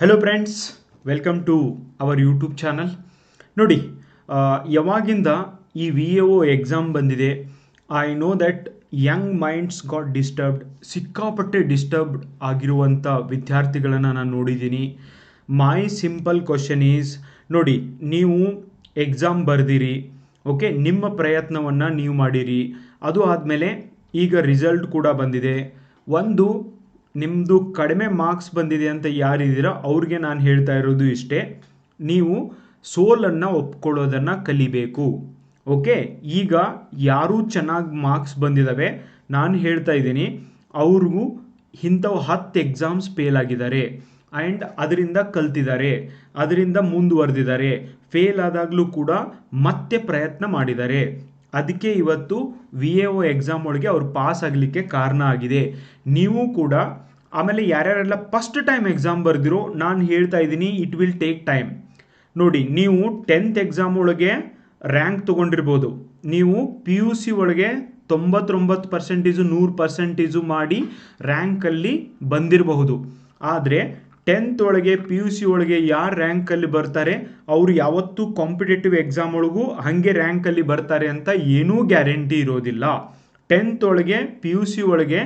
Hello friends welcome to our YouTube channel ನೋಡಿ ಯಾವಾಗಿಂದ ಈ ವಿ ಎ ಒ ಎಕ್ಸಾಮ್ ಬಂದಿದೆ I know that young minds got disturbed ಸಿಕ್ಕಾಪಟ್ಟೆ disturbed ಆಗಿರುವಂಥ ವಿದ್ಯಾರ್ಥಿಗಳನ್ನು ನಾನು ನೋಡಿದ್ದೀನಿ. ಮೈ ಸಿಂಪಲ್ ಕ್ವಶನ್ ಈಸ್ ನೋಡಿ, ನೀವು ಎಕ್ಸಾಮ್ ಬರೆದಿರಿ ಓಕೆ ನಿಮ್ಮ ಪ್ರಯತ್ನವನ್ನು ನೀವು ಮಾಡಿರಿ. ಅದು ಆದಮೇಲೆ ಈಗ ರಿಸಲ್ಟ್ ಕೂಡ ಬಂದಿದೆ. ಒಂದು ನಿಮ್ಮದು ಕಡಿಮೆ ಮಾರ್ಕ್ಸ್ ಬಂದಿದೆ ಅಂತ ಯಾರಿದ್ದೀರೋ ಅವ್ರಿಗೆ ನಾನು ಹೇಳ್ತಾ ಇರೋದು ಇಷ್ಟೇ. ನೀವು ಸೋಲನ್ನು ಒಪ್ಕೊಳ್ಳೋದನ್ನು ಕಲಿಬೇಕು. ಓಕೆ? ಈಗ ಯಾರೂ ಚೆನ್ನಾಗಿ ಮಾರ್ಕ್ಸ್ ಬಂದಿದ್ದಾವೆ ನಾನು ಹೇಳ್ತಾ ಇದ್ದೀನಿ, ಅವ್ರಿಗೂ ಇಂಥವು ಹತ್ತು ಎಕ್ಸಾಮ್ಸ್ ಫೇಲ್ ಆಗಿದ್ದಾರೆ. ಆ್ಯಂಡ್ ಅದರಿಂದ ಕಲ್ತಿದ್ದಾರೆ. ಅದರಿಂದ ಮುಂದುವರೆದಿದ್ದಾರೆ. ಫೇಲ್ ಆದಾಗಲೂ ಕೂಡ ಮತ್ತೆ ಪ್ರಯತ್ನ ಮಾಡಿದ್ದಾರೆ. ಅದಕ್ಕೆ ಇವತ್ತು ವಿ ಎ ಒ ಎಕ್ಸಾಮ್ ಒಳಗೆ ಅವ್ರು ಪಾಸ್ ಆಗಲಿಕ್ಕೆ ಕಾರಣ ಆಗಿದೆ. ನೀವು ಕೂಡ ಆಮೇಲೆ ಯಾರ್ಯಾರೆಲ್ಲ ಫಸ್ಟ್ ಟೈಮ್ ಎಕ್ಸಾಮ್ ಬರೆದಿರೋ ನಾನು ಹೇಳ್ತಾ ಇದ್ದೀನಿ ಇಟ್ ವಿಲ್ ಟೇಕ್ ಟೈಮ್ ನೋಡಿ, ನೀವು ಟೆಂತ್ ಎಕ್ಸಾಮ್ ಒಳಗೆ ರ್ಯಾಂಕ್ ತೊಗೊಂಡಿರ್ಬೋದು. ನೀವು ಪಿ ಯು ಸಿ ಒಳಗೆ ತೊಂಬತ್ತೊಂಬತ್ತು ಪರ್ಸೆಂಟೇಜು ನೂರು ಪರ್ಸೆಂಟೇಜು ಮಾಡಿ ರ್ಯಾಂಕಲ್ಲಿ ಬಂದಿರಬಹುದು. ಆದರೆ ಟೆಂತ್ ಒಳಗೆ ಪಿ ಯು ಸಿ ಒಳಗೆ ಯಾರು ರ್ಯಾಂಕಲ್ಲಿ ಬರ್ತಾರೆ, ಅವರು ಯಾವತ್ತೂ ಕಾಂಪಿಟೇಟಿವ್ ಎಕ್ಸಾಮ್ ಒಳಗೂ ಹಾಗೆ ರ್ಯಾಂಕಲ್ಲಿ ಬರ್ತಾರೆ ಅಂತ ಏನೂ ಗ್ಯಾರಂಟಿ ಇರೋದಿಲ್ಲ. ಟೆಂತ್ ಒಳಗೆ ಪಿ ಯು ಸಿ ಒಳಗೆ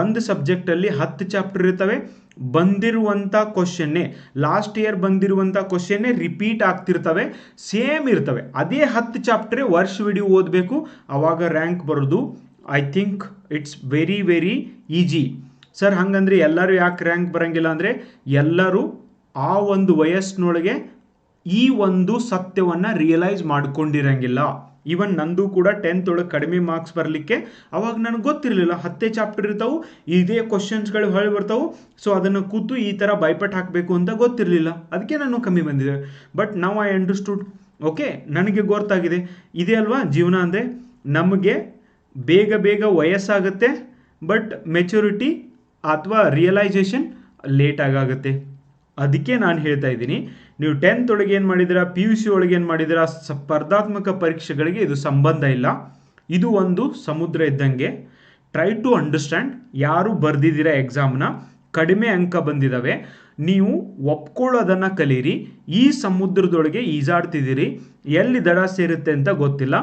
ಒಂದು ಸಬ್ಜೆಕ್ಟಲ್ಲಿ ಹತ್ತು ಚಾಪ್ಟರ್ ಇರ್ತವೆ. ಬಂದಿರುವಂಥ ಕ್ವಶನ್ನೇ ಲಾಸ್ಟ್ ಇಯರ್ ಬಂದಿರುವಂಥ ಕ್ವಶನ್ನೇ ರಿಪೀಟ್ ಆಗ್ತಿರ್ತವೆ ಸೇಮ್ ಇರ್ತವೆ. ಅದೇ ಹತ್ತು ಚಾಪ್ಟ್ರೇ ವಿಡಿಯೋ ಓದಬೇಕು ಆವಾಗ ರ್ಯಾಂಕ್ ಬರೋದು. I think it's very very easy sir ಹಂಗಂದ್ರೆ ಎಲ್ಲರೂ ಯಾಕೆ ರ್ಯಾಂಕ್ ಬರಂಗಿಲ್ಲ ಅಂದರೆ ಎಲ್ಲರೂ ಆ ಒಂದು ವಯಸ್ಸಿನೊಳಗೆ ಈ ಒಂದು ಸತ್ಯವನ್ನು ರಿಯಲೈಸ್ ಮಾಡ್ಕೊಂಡಿರಂಗಿಲ್ಲ. ಈವನ್ ನಂದು ಕೂಡ ಟೆಂತ್ ಒಳಗೆ ಕಡಿಮೆ ಮಾರ್ಕ್ಸ್ ಬರಲಿಕ್ಕೆ ಅವಾಗ ನನಗೆ ಗೊತ್ತಿರಲಿಲ್ಲ. ಹತ್ತೇ ಚಾಪ್ಟರ್ ಇರ್ತಾವೆ, ಇದೇ ಕ್ವಶನ್ಸ್ಗಳು ಹೊಳೆ ಬರ್ತಾವೆ. ಸೊ ಅದನ್ನು ಕೂತು ಈ ಥರ ಬೈಪಟ್ ಹಾಕಬೇಕು ಅಂತ ಗೊತ್ತಿರಲಿಲ್ಲ. ಅದಕ್ಕೆ ನಾನು ಕಮ್ಮಿ ಬಂದಿದೆ. ಬಟ್ ನಾವು ಐ ಅಂಡರ್ಸ್ಟುಡ್ ಓಕೆ ನನಗೆ ಗೊತ್ತಾಗಿದೆ. ಇದೇ ಅಲ್ವಾ? ಜೀವನ ಅಂದರೆ ನಮಗೆ ಬೇಗ ಬೇಗ ವಯಸ್ಸಾಗುತ್ತೆ ಬಟ್ ಮೆಚುರಿಟಿ ಅಥವಾ ರಿಯಲೈಸೇಷನ್ ಲೇಟ್ ಆಗುತ್ತೆ ಅದಕ್ಕೆ ನಾನು ಹೇಳ್ತಾ ಇದ್ದೀನಿ, ನೀವು ಟೆಂತ್ ಒಳಗೆ ಏನು ಮಾಡಿದಿರಾ ಪಿ ಯು ಸಿ ಒಳಗೆ ಏನು ಮಾಡಿದಿರಾ ಸ್ಪರ್ಧಾತ್ಮಕ ಪರೀಕ್ಷೆಗಳಿಗೆ ಇದು ಸಂಬಂಧ ಇಲ್ಲ. ಇದು ಒಂದು ಸಮುದ್ರ ಇದ್ದಂಗೆ. ಟ್ರೈ ಟು ಅಂಡರ್ಸ್ಟ್ಯಾಂಡ್ ಯಾರು ಬರೆದಿದ್ದೀರಾ ಎಕ್ಸಾಮ್ನ ಕಡಿಮೆ ಅಂಕ ಬಂದಿದ್ದಾವೆ ನೀವು ಒಪ್ಕೊಳ್ಳೋದನ್ನು ಕಲೀರಿ. ಈ ಸಮುದ್ರದೊಳಗೆ ಈಜಾಡ್ತಿದ್ದೀರಿ. ಎಲ್ಲಿ ದಡ ಸೇರುತ್ತೆ ಅಂತ ಗೊತ್ತಿಲ್ಲ.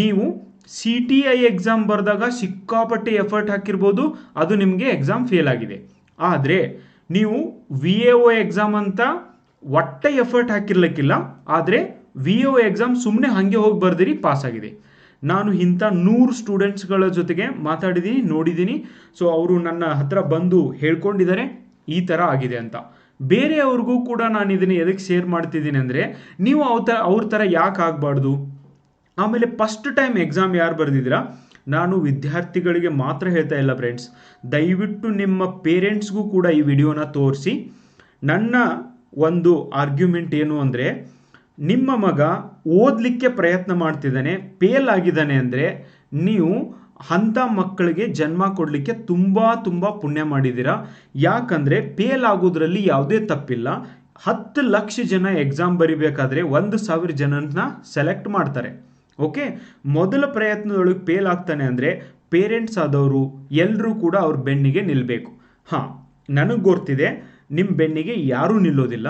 ನೀವು ಸಿ ಟಿ ಐ ಎಕ್ಸಾಮ್ ಬರೆದಾಗ ಸಿಕ್ಕಾಪಟ್ಟೆ ಎಫರ್ಟ್ ಹಾಕಿರ್ಬೋದು, ಅದು ನಿಮಗೆ ಎಕ್ಸಾಮ್ ಫೇಲ್ ಆಗಿದೆ. ಆದರೆ, ನೀವು ವಿ ಎ ಒ ಎಕ್ಸಾಮ್ ಅಂತ ಒಟ್ಟೆ ಎಫರ್ಟ್ ಹಾಕಿರ್ಲಿಕ್ಕಿಲ್ಲ, ಆದರೆ ವಿ ಎ ಒ ಎಕ್ಸಾಮ್ ಸುಮ್ಮನೆ ಹಾಗೆ ಹೋಗಿ ಬರ್ದಿರಿ ಪಾಸ್ ಆಗಿದೆ. ನಾನು ಇಂಥ ನೂರು ಸ್ಟೂಡೆಂಟ್ಸ್ಗಳ ಜೊತೆಗೆ ಮಾತಾಡಿದ್ದೀನಿ ನೋಡಿದ್ದೀನಿ ಸೊ ಅವರು ನನ್ನ ಹತ್ರ ಬಂದು ಹೇಳ್ಕೊಂಡಿದ್ದಾರೆ, ಈ ಥರ ಆಗಿದೆ ಅಂತ. ಬೇರೆಯವ್ರಿಗೂ ಕೂಡ ನಾನು ಇದನ್ನು ಎದಕ್ಕೆ ಶೇರ್ ಮಾಡ್ತಿದ್ದೀನಿ ಅಂದರೆ, ನೀವು ಅವ್ರ ಥರ ಅವ್ರ ಥರ ಯಾಕೆ ಆಗಬಾರ್ದು? ಆಮೇಲೆ ಫಸ್ಟ್ ಟೈಮ್ ಎಕ್ಸಾಮ್ ಯಾರು ಬರೆದಿದ್ದೀರಾ? ನಾನು ವಿದ್ಯಾರ್ಥಿಗಳಿಗೆ ಮಾತ್ರ ಹೇಳ್ತಾ ಇಲ್ಲ ಫ್ರೆಂಡ್ಸ್ ದಯವಿಟ್ಟು ನಿಮ್ಮ ಪೇರೆಂಟ್ಸ್ಗೂ ಕೂಡ ಈ ವಿಡಿಯೋನ ತೋರಿಸಿ. ನನ್ನ ಒಂದು ಆರ್ಗ್ಯುಮೆಂಟ್ ಏನು ಅಂದರೆ, ನಿಮ್ಮ ಮಗ ಓದಲಿಕ್ಕೆ ಪ್ರಯತ್ನ ಮಾಡ್ತಿದ್ದಾನೆ ಫೇಲ್ ಆಗಿದ್ದಾನೆ ಅಂದರೆ ನೀವು ಅಂಥ ಮಕ್ಕಳಿಗೆ ಜನ್ಮ ಕೊಡಲಿಕ್ಕೆ ತುಂಬ ತುಂಬ ಪುಣ್ಯ ಮಾಡಿದ್ದೀರಾ? ಯಾಕಂದರೆ ಫೇಲ್ ಆಗೋದ್ರಲ್ಲಿ ಯಾವುದೇ ತಪ್ಪಿಲ್ಲ. ಹತ್ತು ಲಕ್ಷ ಜನ ಎಕ್ಸಾಮ್ ಬರಿಬೇಕಾದ್ರೆ ಒಂದು ಸಾವಿರ ಜನನ ಸೆಲೆಕ್ಟ್ ಮಾಡ್ತಾರೆ. ಓಕೆ ಮೊದಲ ಪ್ರಯತ್ನದೊಳಗೆ ಫೇಲ್ ಆಗ್ತಾನೆ ಅಂದರೆ ಪೇರೆಂಟ್ಸ್ ಆದವರು ಎಲ್ಲರೂ ಕೂಡ ಅವ್ರ ಬೆನ್ನಿಗೆ ನಿಲ್ಲಬೇಕು ಹಾಂ, ನನಗೆ ಗೊತ್ತಿದೆ ನಿಮ್ಮ ಬೆನ್ನಿಗೆ ಯಾರೂ ನಿಲ್ಲೋದಿಲ್ಲ.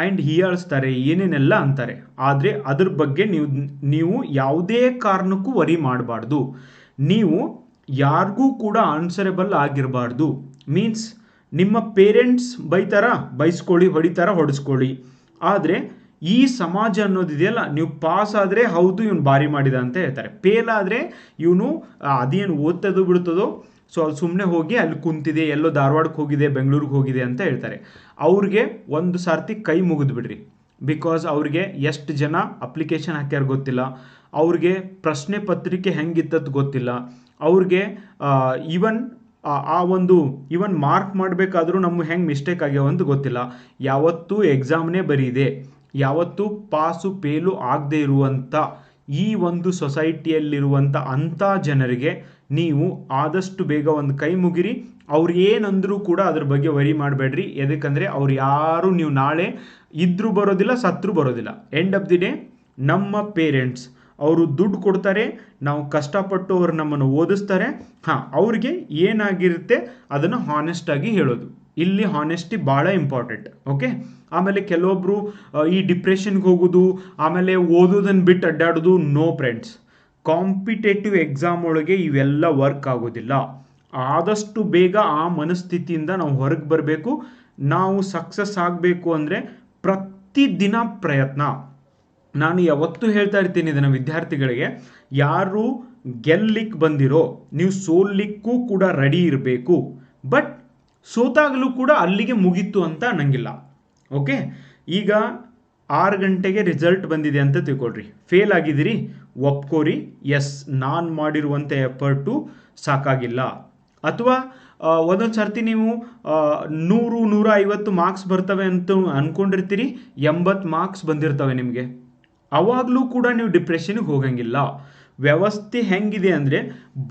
ಆ್ಯಂಡ್ ಹೀಯಾಳಿಸ್ತಾರೆ ಏನೇನೆಲ್ಲ ಅಂತಾರೆ. ಆದರೆ ಅದ್ರ ಬಗ್ಗೆ ನೀವು ನೀವು ಯಾವುದೇ ಕಾರಣಕ್ಕೂ ವರಿ ಮಾಡಬಾರ್ದು. ನೀವು ಯಾರಿಗೂ ಕೂಡ ಆನ್ಸರೇಬಲ್ ಆಗಿರಬಾರ್ದು. ಮೀನ್ಸ್ ನಿಮ್ಮ ಪೇರೆಂಟ್ಸ್ ಬೈತಾರ, ಬೈಸ್ಕೊಳ್ಳಿ, ಹೊಡಿತಾರ, ಹೊಡೆಸ್ಕೊಳ್ಳಿ. ಆದರೆ ಈ ಸಮಾಜ ಅನ್ನೋದಿದೆಯಲ್ಲ ನೀವು ಪಾಸ್ ಆದರೆ ಹೌದು, ಇವನು ಭಾರಿ ಮಾಡಿದ ಅಂತ ಹೇಳ್ತಾರೆ. ಫೇಲ್ ಆದರೆ ಇವನು ಅದೇನು ಓದ್ತದೋ ಬಿಡ್ತದೋ, ಸೊ ಅದು ಸುಮ್ಮನೆ ಹೋಗಿ ಅಲ್ಲಿ ಕುಂತಿದೆ, ಎಲ್ಲೋ ಧಾರವಾಡಕ್ಕೆ ಹೋಗಿದೆ, ಬೆಂಗಳೂರಿಗೆ ಹೋಗಿದೆ ಅಂತ ಹೇಳ್ತಾರೆ. ಅವ್ರಿಗೆ ಒಂದು ಸಾರ್ತಿ ಕೈ ಮುಗಿದು ಬಿಡ್ರಿ. ಬಿಕಾಸ್ ಅವ್ರಿಗೆ ಎಷ್ಟು ಜನ ಅಪ್ಲಿಕೇಶನ್ ಹಾಕ್ಯಾರ ಗೊತ್ತಿಲ್ಲ. ಅವ್ರಿಗೆ ಪ್ರಶ್ನೆ ಪತ್ರಿಕೆ ಹೆಂಗಿತ್ತದ್ದು ಗೊತ್ತಿಲ್ಲ. ಅವ್ರಿಗೆ ಈವನ್ ಆ ಒಂದು ಈವನ್ ಮಾರ್ಕ್ ಮಾಡಬೇಕಾದ್ರೂ ನಮ್ಮ ಹೆಂಗೆ ಮಿಸ್ಟೇಕ್ ಆಗ್ಯಾವ ಅಂತ ಗೊತ್ತಿಲ್ಲ. ಯಾವತ್ತೂ ಎಕ್ಸಾಮ್ನೇ ಬರೀದೆ ಯಾವತ್ತೂ ಪಾಸು ಪೇಲು ಆಗದೆ ಇರುವಂಥ ಈ ಒಂದು ಸೊಸೈಟಿಯಲ್ಲಿರುವಂಥ ಅಂಥ ಜನರಿಗೆ ನೀವು ಆದಷ್ಟು ಬೇಗ ಒಂದು ಕೈ ಮುಗಿರಿ. ಅವ್ರು ಏನಂದರೂ ಕೂಡ ಅದ್ರ ಬಗ್ಗೆ ವರಿ ಮಾಡಬೇಡ್ರಿ. ಎದಕ್ಕಂದರೆ ಅವ್ರು ಯಾರು ನೀವು ನಾಳೆ ಇದ್ರೂ ಬರೋದಿಲ್ಲ, ಸತ್ರು ಬರೋದಿಲ್ಲ. ಎಂಡ್ ಆಫ್ ದಿ ಡೇ ನಮ್ಮ ಪೇರೆಂಟ್ಸ್ ಅವರು ದುಡ್ಡು ಕೊಡ್ತಾರೆ, ನಾವು ಕಷ್ಟಪಟ್ಟು ಅವರು ನಮ್ಮನ್ನು ಓದಿಸ್ತಾರೆ. ಹಾಂ, ಅವ್ರಿಗೆ ಏನಾಗಿರುತ್ತೆ ಅದನ್ನು ಹಾನೆಸ್ಟಾಗಿ ಹೇಳೋದು. ಇಲ್ಲಿ ಹಾನೆಸ್ಟಿ ಭಾಳ ಇಂಪಾರ್ಟೆಂಟ್ ಓಕೆ ಆಮೇಲೆ ಕೆಲವೊಬ್ರು ಆ, ಈ ಡಿಪ್ರೆಷನ್ಗೆ ಹೋಗೋದು ಆಮೇಲೆ ಓದೋದನ್ನು ಬಿಟ್ಟು ಅಡ್ಡಾಡೋದು ನೋ ಫ್ರೆಂಡ್ಸ್ ಕಾಂಪಿಟೇಟಿವ್ ಎಕ್ಸಾಮ್ ಒಳಗೆ ಇವೆಲ್ಲ ವರ್ಕ್ ಆಗೋದಿಲ್ಲ. ಆದಷ್ಟು ಬೇಗ ಆ ಮನಸ್ಥಿತಿಯಿಂದ ನಾವು ಹೊರಗೆ ಬರಬೇಕು. ನಾವು ಸಕ್ಸಸ್ ಆಗಬೇಕು ಅಂದರೆ ಪ್ರತಿದಿನ ಪ್ರಯತ್ನ. ನಾನು ಯಾವತ್ತೂ ಹೇಳ್ತಾ ಇರ್ತೀನಿ ಇದನ್ನು ವಿದ್ಯಾರ್ಥಿಗಳಿಗೆ. ಯಾರು ಗೆಲ್ಲಿಕ್ಕೆ ಬಂದಿರೋ ನೀವು ಸೋಲಿಕ್ಕೂ ಕೂಡ ರೆಡಿ ಇರಬೇಕು. ಬಟ್ ಸೋತಾಗಲೂ ಕೂಡ ಅಲ್ಲಿಗೆ ಮುಗೀತು ಅಂತ ಅನ್ನಂಗಿಲ್ಲ. ಓಕೆ ಈಗ ಆರು ಗಂಟೆಗೆ ರಿಸಲ್ಟ್ ಬಂದಿದೆ ಅಂತ ತಿಳ್ಕೊಳ್ರಿ. ಫೇಲ್ ಆಗಿದ್ದೀರಿ, ಒಪ್ಕೋರಿ ಎಸ್ ನಾನು ಮಾಡಿರುವಂಥ ಎಫರ್ಟು ಸಾಕಾಗಿಲ್ಲ. ಅಥವಾ ಒಂದೊಂದು ಸರ್ತಿ ನೀವು ನೂರು ನೂರ ಐವತ್ತು ಮಾರ್ಕ್ಸ್ ಬರ್ತವೆ ಅಂತ ಅಂದ್ಕೊಂಡಿರ್ತೀರಿ ಎಂಬತ್ತು ಮಾರ್ಕ್ಸ್ ಬಂದಿರ್ತವೆ ನಿಮಗೆ. ಅವಾಗಲೂ ಕೂಡ ನೀವು ಡಿಪ್ರೆಷನ್ಗೆ ಹೋಗಂಗಿಲ್ಲ. ವ್ಯವಸ್ಥೆ ಹೆಂಗಿದೆ ಅಂದರೆ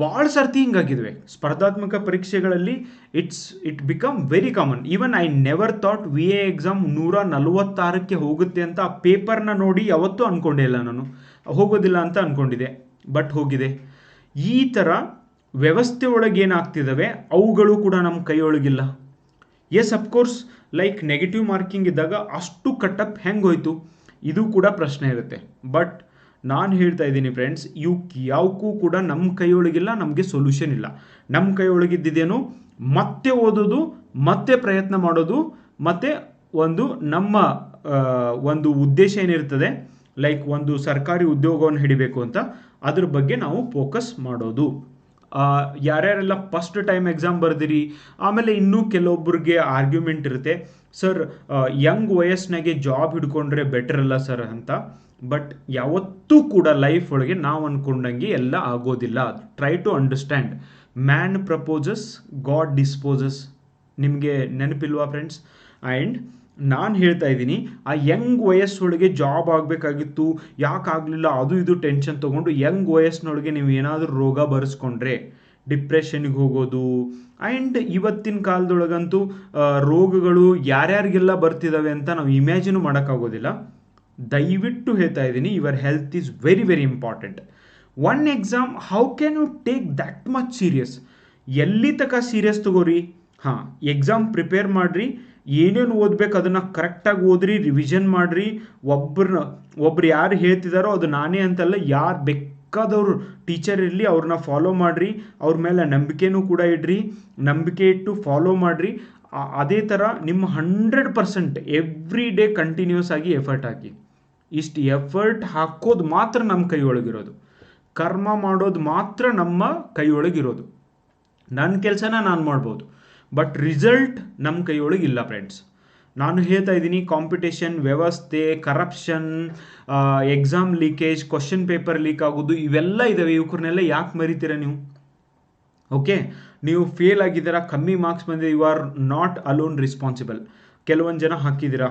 ಭಾಳ ಸರ್ತಿ ಹಿಂಗಾಗಿದ್ವೆ. ಸ್ಪರ್ಧಾತ್ಮಕ ಪರೀಕ್ಷೆಗಳಲ್ಲಿ it's it become very common even I never thought V A exam ನೂರ ನಲವತ್ತಾರಕ್ಕೆ ಹೋಗುತ್ತೆ ಅಂತ ಆ ಪೇಪರ್ನ ನೋಡಿ ಯಾವತ್ತೂ ಅಂದ್ಕೊಂಡೇ ಇಲ್ಲ ನಾನು. ಹೋಗೋದಿಲ್ಲ ಅಂತ ಅಂದ್ಕೊಂಡಿದ್ದೆ ಬಟ್ ಹೋಗಿದೆ. ಈ ಥರ ವ್ಯವಸ್ಥೆ ಒಳಗೆ ಏನಾಗ್ತಿದ್ದಾವೆ ಅವುಗಳು ಕೂಡ ನಮ್ಮ ಕೈಯೊಳಗಿಲ್ಲ. Yes of course like negative marking ಇದ್ದಾಗ ಅಷ್ಟು ಕಟ್ಟಪ್ ಹೆಂಗೆ ಹೋಯ್ತು? ಇದು ಕೂಡ ಪ್ರಶ್ನೆ ಇರುತ್ತೆ. ಬಟ್ ನಾನು ಹೇಳ್ತಾ ಇದ್ದೀನಿ ಫ್ರೆಂಡ್ಸ್ ಇವಕ್ಕೆ ಯಾವಕ್ಕೂ ಕೂಡ ನಮ್ಮ ಕೈಯೊಳಗಿಲ್ಲ, ನಮಗೆ ಸೊಲ್ಯೂಷನ್ ಇಲ್ಲ. ನಮ್ಮ ಕೈಯೊಳಗಿದ್ದೇನು ಮತ್ತೆ ಓದೋದು, ಮತ್ತೆ ಪ್ರಯತ್ನ ಮಾಡೋದು, ಮತ್ತೆ ಒಂದು ನಮ್ಮ ಒಂದು ಉದ್ದೇಶ ಏನಿರ್ತದೆ ಲೈಕ್ ಒಂದು ಸರ್ಕಾರಿ ಉದ್ಯೋಗವನ್ನು ಹಿಡಿಬೇಕು ಅಂತ, ಅದ್ರ ಬಗ್ಗೆ ನಾವು ಫೋಕಸ್ ಮಾಡೋದು. ಯಾರ್ಯಾರೆಲ್ಲ ಫಸ್ಟ್ ಟೈಮ್ ಎಕ್ಸಾಮ್ ಬರ್ದಿರಿ, ಆಮೇಲೆ ಇನ್ನೂ ಕೆಲವೊಬ್ಬರಿಗೆ ಆರ್ಗ್ಯುಮೆಂಟ್ ಇರುತ್ತೆ. ಸರ್ ಯಂಗ್ ವಯಸ್ಸಿನಾಗೆ ಜಾಬ್ ಹಿಡ್ಕೊಂಡ್ರೆ ಬೆಟರ್ ಅಲ್ಲ ಸರ್ ಅಂತ. ಬಟ್ ಯಾವತ್ತೂ ಕೂಡ ಲೈಫ್ ಒಳಗೆ ನಾವು ಅಂದ್ಕೊಂಡಂಗೆ ಎಲ್ಲ ಆಗೋದಿಲ್ಲ. Try to understand man proposes God disposes ನಿಮಗೆ ನೆನಪಿಲ್ವಾ ಫ್ರೆಂಡ್ಸ್ ಆ್ಯಂಡ್ ನಾನು ಹೇಳ್ತಾ ಇದ್ದೀನಿ, ಆ ಯಂಗ್ ವಯಸ್ಸೊಳಗೆ ಜಾಬ್ ಆಗಬೇಕಾಗಿತ್ತು ಯಾಕಾಗಲಿಲ್ಲ ಅದು ಇದು ಟೆನ್ಷನ್ ತೊಗೊಂಡು ಯಂಗ್ ವಯಸ್ಸಿನೊಳಗೆ ನೀವು ಏನಾದರೂ ರೋಗ ಬರೆಸ್ಕೊಂಡ್ರೆ ಡಿಪ್ರೆಷನ್ಗೆ ಹೋಗೋದು ಆ್ಯಂಡ್ ಇವತ್ತಿನ ಕಾಲದೊಳಗಂತೂ ರೋಗಗಳು ಯಾರ್ಯಾರಿಗೆಲ್ಲ ಬರ್ತಿದ್ದಾವೆ ಅಂತ ನಾವು ಇಮ್ಯಾಜಿನು ಮಾಡೋಕ್ಕಾಗೋದಿಲ್ಲ. ದಯವಿಟ್ಟು ಹೇಳ್ತಾ ಇದ್ದೀನಿ your health is very very important one exam how can you take that much serious ಎಲ್ಲಿ ತನಕ ಸೀರಿಯಸ್ ತಗೋರಿ? ಹಾಂ ಎಕ್ಸಾಮ್ ಪ್ರಿಪೇರ್ ಮಾಡಿರಿ, ಏನೇನು ಓದಬೇಕು ಅದನ್ನು ಕರೆಕ್ಟಾಗಿ ಓದ್ರಿ ರಿವಿಷನ್ ಮಾಡಿರಿ. ಒಬ್ಬರನ್ನ ಒಬ್ರು ಯಾರು ಹೇಳ್ತಿದ್ದಾರೋ ಅದು ನಾನೇ ಅಂತಲ್ಲ, ಯಾರು ಬೇಕಾದವರು ಟೀಚರ್ ಇರಲಿ, ಅವ್ರನ್ನ ಫಾಲೋ ಮಾಡಿರಿ. ಅವ್ರ ಮೇಲೆ ನಂಬಿಕೆನೂ ಕೂಡ ಇಡ್ರಿ. ನಂಬಿಕೆ ಇಟ್ಟು ಫಾಲೋ ಮಾಡಿರಿ. ಅದೇ ಥರ ನಿಮ್ಮ hundred percent every day continuous ಆಗಿ ಎಫರ್ಟ್ ಹಾಕಿ. ಇಷ್ಟು ಎಫರ್ಟ್ ಹಾಕೋದು ಮಾತ್ರ ನಮ್ಮ ಕೈಯೊಳಗಿರೋದು ಕರ್ಮ ಮಾಡೋದು ಮಾತ್ರ ನಮ್ಮ ಕೈಯೊಳಗಿರೋದು ನನ್ನ ಕೆಲಸನ ನಾನು ಮಾಡ್ಬೋದು. ಬಟ್ ರಿಸಲ್ಟ್ ನಮ್ಮ ಕೈಯೊಳಗೆ ಇಲ್ಲ ಫ್ರೆಂಡ್ಸ್ ನಾನು ಹೇಳ್ತಾ ಇದ್ದೀನಿ ಕಾಂಪಿಟೇಷನ್ ವ್ಯವಸ್ಥೆ corruption exam leakage question paper leak ಆಗೋದು, ಇವೆಲ್ಲ ಇದ್ದಾವೆ ಇವ್ರನ್ನೆಲ್ಲ ಯಾಕೆ ಮರಿತೀರ ನೀವು? ಓಕೆ ನೀವು ಫೇಲ್ ಆಗಿದ್ದೀರಾ, ಕಮ್ಮಿ ಮಾರ್ಕ್ಸ್ ಬಂದಿದೆ you are not alone responsible ಕೆಲವೊಂದು ಜನ ಹಾಕಿದ್ದೀರಾ?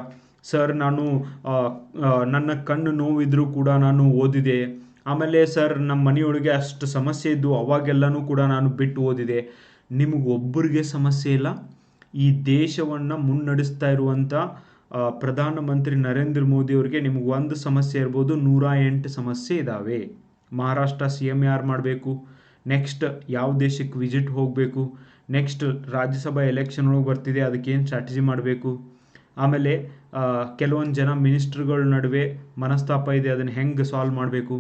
ಸರ್ ನಾನು ನನ್ನ ಕಣ್ಣು ನೋವಿದ್ರೂ ಕೂಡ ನಾನು ಓದಿದೆ. ಆಮೇಲೆ ಸರ್ ನಮ್ಮ ಮನೆಯೊಳಗೆ ಅಷ್ಟು ಸಮಸ್ಯೆ ಇದ್ದು ಅವಾಗೆಲ್ಲನೂ ಕೂಡ ನಾನು ಬಿಟ್ಟು ಓದಿದೆ. ನಿಮಗೊಬ್ಬರಿಗೆ ಸಮಸ್ಯೆ ಇಲ್ಲ? ಈ ದೇಶವನ್ನು ಮುನ್ನಡೆಸ್ತಾ ಇರುವಂಥ ಪ್ರಧಾನಮಂತ್ರಿ ನರೇಂದ್ರ ಮೋದಿ ಅವರಿಗೆ ನಿಮ್ಗೆ ಒಂದು ಸಮಸ್ಯೆ ಇರ್ಬೋದು, ನೂರ ಎಂಟು ಸಮಸ್ಯೆ ಇದ್ದಾವೆ ಮಹಾರಾಷ್ಟ್ರ ಸಿ ಎಂ ಯಾರು ಮಾಡಬೇಕು? ನೆಕ್ಸ್ಟ್ ಯಾವ ದೇಶಕ್ಕೆ ವಿಸಿಟ್ ಹೋಗಬೇಕು? ನೆಕ್ಸ್ಟ್ ರಾಜ್ಯಸಭಾ ಎಲೆಕ್ಷನ್ ಒಳಗೆ ಬರ್ತಿದೆ ಅದಕ್ಕೇನು ಸ್ಟ್ರಾಟಜಿ ಮಾಡಬೇಕು? ಆಮೇಲೆ ಕೆಲವೊಂದು ಜನ ಮಿನಿಸ್ಟ್ರ್ಗಳ ನಡುವೆ ಮನಸ್ತಾಪ ಇದೆ, ಅದನ್ನು ಹೆಂಗೆ ಸಾಲ್ವ್ ಮಾಡಬೇಕು?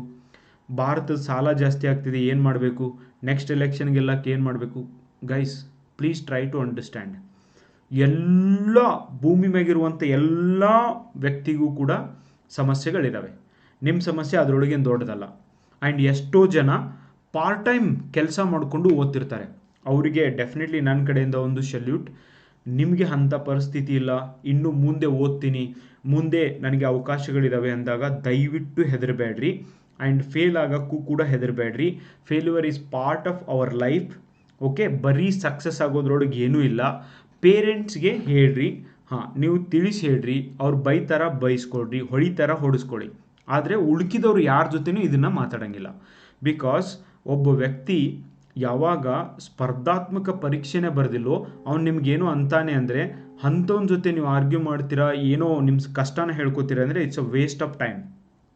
ಭಾರತದ ಸಾಲ ಜಾಸ್ತಿ ಆಗ್ತಿದೆ, ಏನು ಮಾಡಬೇಕು? ನೆಕ್ಸ್ಟ್ ಎಲೆಕ್ಷನ್ಗೆಲ್ಲಕ್ಕೆ ಏನು ಮಾಡಬೇಕು? Guys, please try to understand. ಎಲ್ಲ ಭೂಮಿ ಮ್ಯಾಗಿರುವಂಥ ಎಲ್ಲ ವ್ಯಕ್ತಿಗೂ ಕೂಡ ಸಮಸ್ಯೆಗಳಿದ್ದಾವೆ ನಿಮ್ಮ ಸಮಸ್ಯೆ ಅದರೊಳಗೇನು ದೊಡ್ಡದಲ್ಲ. ಆ್ಯಂಡ್ ಎಷ್ಟೋ ಜನ ಪಾರ್ಟ್ ಟೈಮ್ ಕೆಲಸ ಮಾಡಿಕೊಂಡು ಓದ್ತಿರ್ತಾರೆ. ಅವರಿಗೆ ಡೆಫಿನೆಟ್ಲಿ ನನ್ನ ಕಡೆಯಿಂದ ಒಂದು ಸೆಲ್ಯೂಟ್ ನಿಮಗೆ ಅಂಥ ಪರಿಸ್ಥಿತಿ ಇಲ್ಲ. ಇನ್ನು ಮುಂದೆ ಓದ್ತೀನಿ. ಮುಂದೆ ನನಗೆ ಅವಕಾಶಗಳಿದ್ದಾವೆ ಅಂದಾಗ ದಯವಿಟ್ಟು ಹೆದರಬೇಡ್ರಿ. ಆ್ಯಂಡ್ ಫೇಲ್ ಆಗೋಕ್ಕೂ ಕೂಡ ಹೆದರಬೇಡ್ರಿ. Failure is part of our life okay ಬರೀ ಸಕ್ಸಸ್ ಆಗೋದ್ರೊಳಗೆ ಏನೂ ಇಲ್ಲ. ಪೇರೆಂಟ್ಸ್ಗೆ ಹೇಳ್ರಿ, ಹಾಂ, ನೀವು ತಿಳಿಸಿ ಹೇಳ್ರಿ, ಅವ್ರು ಬೈತಾರ ಹೊಳಿ ಹೊಡಿತಾರ ಹೊಡಿಸ್ಕೊಳ್ಳಿ ಆದರೆ ಉಳ್ಕಿದವ್ರು ಯಾರ ಜೊತೆನೂ ಇದನ್ನು ಮಾತಾಡೋಂಗಿಲ್ಲ. ಬಿಕಾಸ್ ಒಬ್ಬ ವ್ಯಕ್ತಿ ಯಾವಾಗ ಸ್ಪರ್ಧಾತ್ಮಕ ಪರೀಕ್ಷೆನೇ ಬರೆದಿಲ್ಲೋ ಅವ್ನು ನಿಮ್ಗೇನೋ ಅಂತಾನೆ ಅಂದರೆ, ಅಂಥವ್ನ ಜೊತೆ ನೀವು ಆರ್ಗ್ಯೂ ಮಾಡ್ತೀರಾ, ಏನೋ ನಿಮ್ಮ ಕಷ್ಟನ ಹೇಳ್ಕೊತೀರಾ ಅಂದರೆ it's a waste of time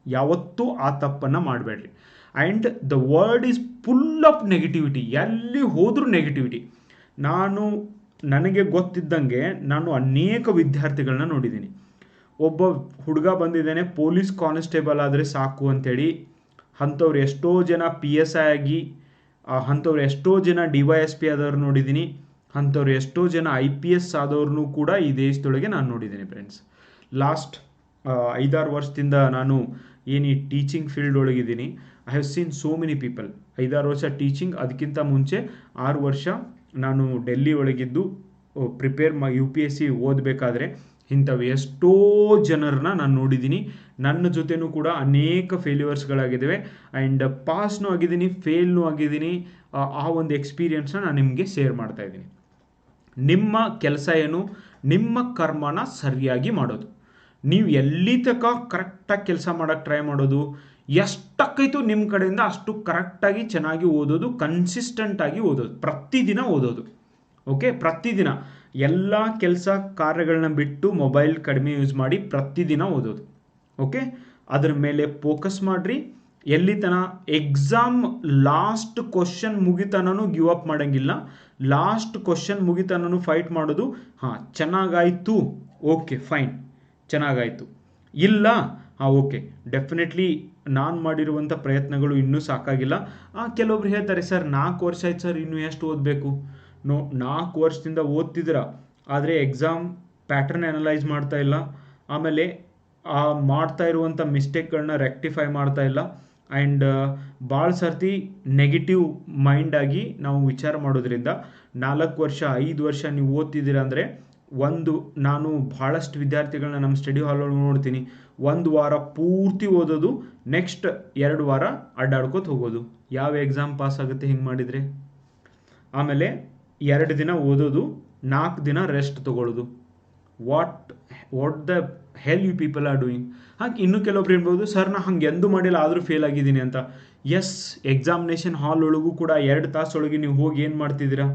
ಯಾವತ್ತೂ ಆ ತಪ್ಪನ್ನು ಮಾಡಬೇಡ್ರಿ. And the world is full of negativity ಎಲ್ಲಿ ಹೋದರೂ ನೆಗೆಟಿವಿಟಿ ನಾನು ನನಗೆ ಗೊತ್ತಿದ್ದಂಗೆ ನಾನು ಅನೇಕ ವಿದ್ಯಾರ್ಥಿಗಳನ್ನ ನೋಡಿದ್ದೀನಿ. ಒಬ್ಬ ಹುಡುಗ ಬಂದಿದ್ದಾನೆ, ಪೊಲೀಸ್ ಕಾನ್ಸ್ಟೇಬಲ್ ಆದರೆ ಸಾಕು ಅಂಥೇಳಿ ಅಂಥವ್ರು ಎಷ್ಟೋ ಜನ ಪಿ ಎಸ್ ಐ ಆಗಿ ಅಂಥವ್ರು ಎಷ್ಟೋ ಜನ ಡಿ ವೈ ಎಸ್ ಪಿ ಆದವ್ರು ನೋಡಿದ್ದೀನಿ, ಅಂಥವ್ರು ಎಷ್ಟೋ ಜನ ಐ ಪಿ ಎಸ್ ಆದವ್ರನ್ನೂ ಕೂಡ ಈ ದೇಶದೊಳಗೆ ನಾನು ನೋಡಿದ್ದೀನಿ ಫ್ರೆಂಡ್ಸ್ ಲಾಸ್ಟ್ ಐದಾರು ವರ್ಷದಿಂದ ನಾನು ಏನು ಈ teaching field ಒಳಗಿದ್ದೀನಿ I have seen so many people ಐದಾರು ವರ್ಷ ಟೀಚಿಂಗ್ ಅದಕ್ಕಿಂತ ಮುಂಚೆ ಆರು ವರ್ಷ ನಾನು ಡೆಲ್ಲಿ ಒಳಗಿದ್ದು ಪ್ರಿಪೇರ್ ಮಾ ಯು ಪಿ ಎಸ್ ಸಿ ಓದಬೇಕಾದ್ರೆ ಇಂಥವು ಎಷ್ಟೋ ಜನರನ್ನ ನಾನು ನೋಡಿದ್ದೀನಿ. ನನ್ನ ಜೊತೆನೂ ಕೂಡ ಅನೇಕ ಫೇಲ್ಯೂವರ್ಸ್ಗಳಾಗಿದ್ದಾವೆ ಆ್ಯಂಡ್ ಪಾಸ್ನೂ ಆಗಿದ್ದೀನಿ ಫೇಲ್ನೂ ಆಗಿದ್ದೀನಿ. ಆ- ಒಂದು ಎಕ್ಸ್ಪೀರಿಯನ್ಸ್ನ ನಾನು ನಿಮಗೆ ಶೇರ್ ಮಾಡ್ತಾ ಇದ್ದೀನಿ. ನಿಮ್ಮ ಕೆಲಸ ಏನು? ನಿಮ್ಮ ಕರ್ಮನ ಸರಿಯಾಗಿ ಮಾಡೋದು. ನೀವು ಎಲ್ಲಿ ತನಕ ಕರೆಕ್ಟಾಗಿ ಕೆಲಸ ಮಾಡೋಕ್ಕೆ ಟ್ರೈ ಮಾಡೋದು? ಎಷ್ಟಕ್ಕೈತು ನಿಮ್ಮ ಕಡೆಯಿಂದ ಅಷ್ಟು ಕರೆಕ್ಟಾಗಿ ಚೆನ್ನಾಗಿ ಓದೋದು ಕನ್ಸಿಸ್ಟೆಂಟಾಗಿ ಓದೋದು. ಪ್ರತಿದಿನ ಓದೋದು. ಓಕೆ ಪ್ರತಿದಿನ. ಎಲ್ಲ ಕೆಲಸ ಕಾರ್ಯಗಳನ್ನ ಬಿಟ್ಟು ಮೊಬೈಲ್ ಕಡಿಮೆ ಯೂಸ್ ಮಾಡಿ ಪ್ರತಿದಿನ ಓದೋದು. ಓಕೆ ಅದರ ಮೇಲೆ ಫೋಕಸ್ ಮಾಡಿರಿ. ಎಲ್ಲಿ ತನ ಎಕ್ಸಾಮ್ ಲಾಸ್ಟ್ ಕ್ವಶನ್ ಮುಗಿತನೂ ಗಿವ್ ಅಪ್ ಮಾಡೋಂಗಿಲ್ಲ. ಲಾಸ್ಟ್ ಕ್ವಶನ್ ಮುಗಿತನೂ ಫೈಟ್ ಮಾಡೋದು. ಹಾಂ, ಚೆನ್ನಾಗಾಯಿತು. Okay fine ಚೆನ್ನಾಗಾಯಿತು. ಇಲ್ಲ ಹಾಂ ಓಕೆ. ಡೆಫಿನೆಟ್ಲಿ ನಾನು ಮಾಡಿರುವಂಥ ಪ್ರಯತ್ನಗಳು ಇನ್ನೂ ಸಾಕಾಗಿಲ್ಲ. ಕೆಲವೊಬ್ರು ಹೇಳ್ತಾರೆ, ಸರ್ ನಾಲ್ಕು ವರ್ಷ ಆಯ್ತು ಸರ್, ಇನ್ನೂ ಎಷ್ಟು ಓದಬೇಕು? ನೋ ನಾಲ್ಕು ವರ್ಷದಿಂದ ಓದ್ತಿದ್ದೀರ. ಆದರೆ ಎಕ್ಸಾಮ್ ಪ್ಯಾಟರ್ನ್ ಅನಲೈಸ್ ಮಾಡ್ತಾ ಇಲ್ಲ. ಆಮೇಲೆ, ಆ, ಮಾಡ್ತಾ ಇರುವಂಥ ಮಿಸ್ಟೇಕ್ಗಳನ್ನ ರೆಕ್ಟಿಫೈ ಮಾಡ್ತಾ ಇಲ್ಲ. ಆ್ಯಂಡ್ ಭಾಳ ಸರ್ತಿ ನೆಗೆಟಿವ್ ಮೈಂಡಾಗಿ ನಾವು ವಿಚಾರ ಮಾಡೋದ್ರಿಂದ ನಾಲ್ಕು ವರ್ಷ, ಐದು ವರ್ಷ ನೀವು ಓದ್ತಿದ್ದೀರ ಅಂದರೆ ಒಂದು, ನಾನು ಭಾಳಷ್ಟು ವಿದ್ಯಾರ್ಥಿಗಳನ್ನ ನಮ್ಮ ಸ್ಟಡಿ ಹಾಲ್ ಒಳಗೆ ನೋಡ್ತೀನಿ. ಒಂದು ವಾರ ಪೂರ್ತಿ ಓದೋದು, ನೆಕ್ಸ್ಟ್ ಎರಡು ವಾರ ಅಡ್ಡಾಡ್ಕೋತ ಹೋಗೋದು. ಯಾವ ಎಕ್ಸಾಮ್ ಪಾಸ್ ಆಗುತ್ತೆ, ಹಿಂಗೆ ಮಾಡಿದರೆ? ಆಮೇಲೆ ಎರಡು ದಿನ ಓದೋದು, ನಾಲ್ಕು ದಿನ ರೆಸ್ಟ್ ತಗೊಳ್ಳೋದು. What what the hell you people are doing ಹಾಗೆ ಇನ್ನೂ ಕೆಲವೊಬ್ರು ಹೇಳ್ಬೋದು ಸರ್ ನಾ ಹಂಗೆ ಎಂದೂ ಮಾಡಿಲ್ಲ, ಆದರೂ ಫೇಲ್ ಆಗಿದ್ದೀನಿ ಅಂತ. ಎಸ್ ಎಕ್ಸಾಮಿನೇಷನ್ ಹಾಲ್ ಒಳಗೂ ಕೂಡ ಎರಡು ತಾಸೊಳಗೆ ನೀವು ಹೋಗಿ ಏನು ಮಾಡ್ತಿದ್ದೀರಾ?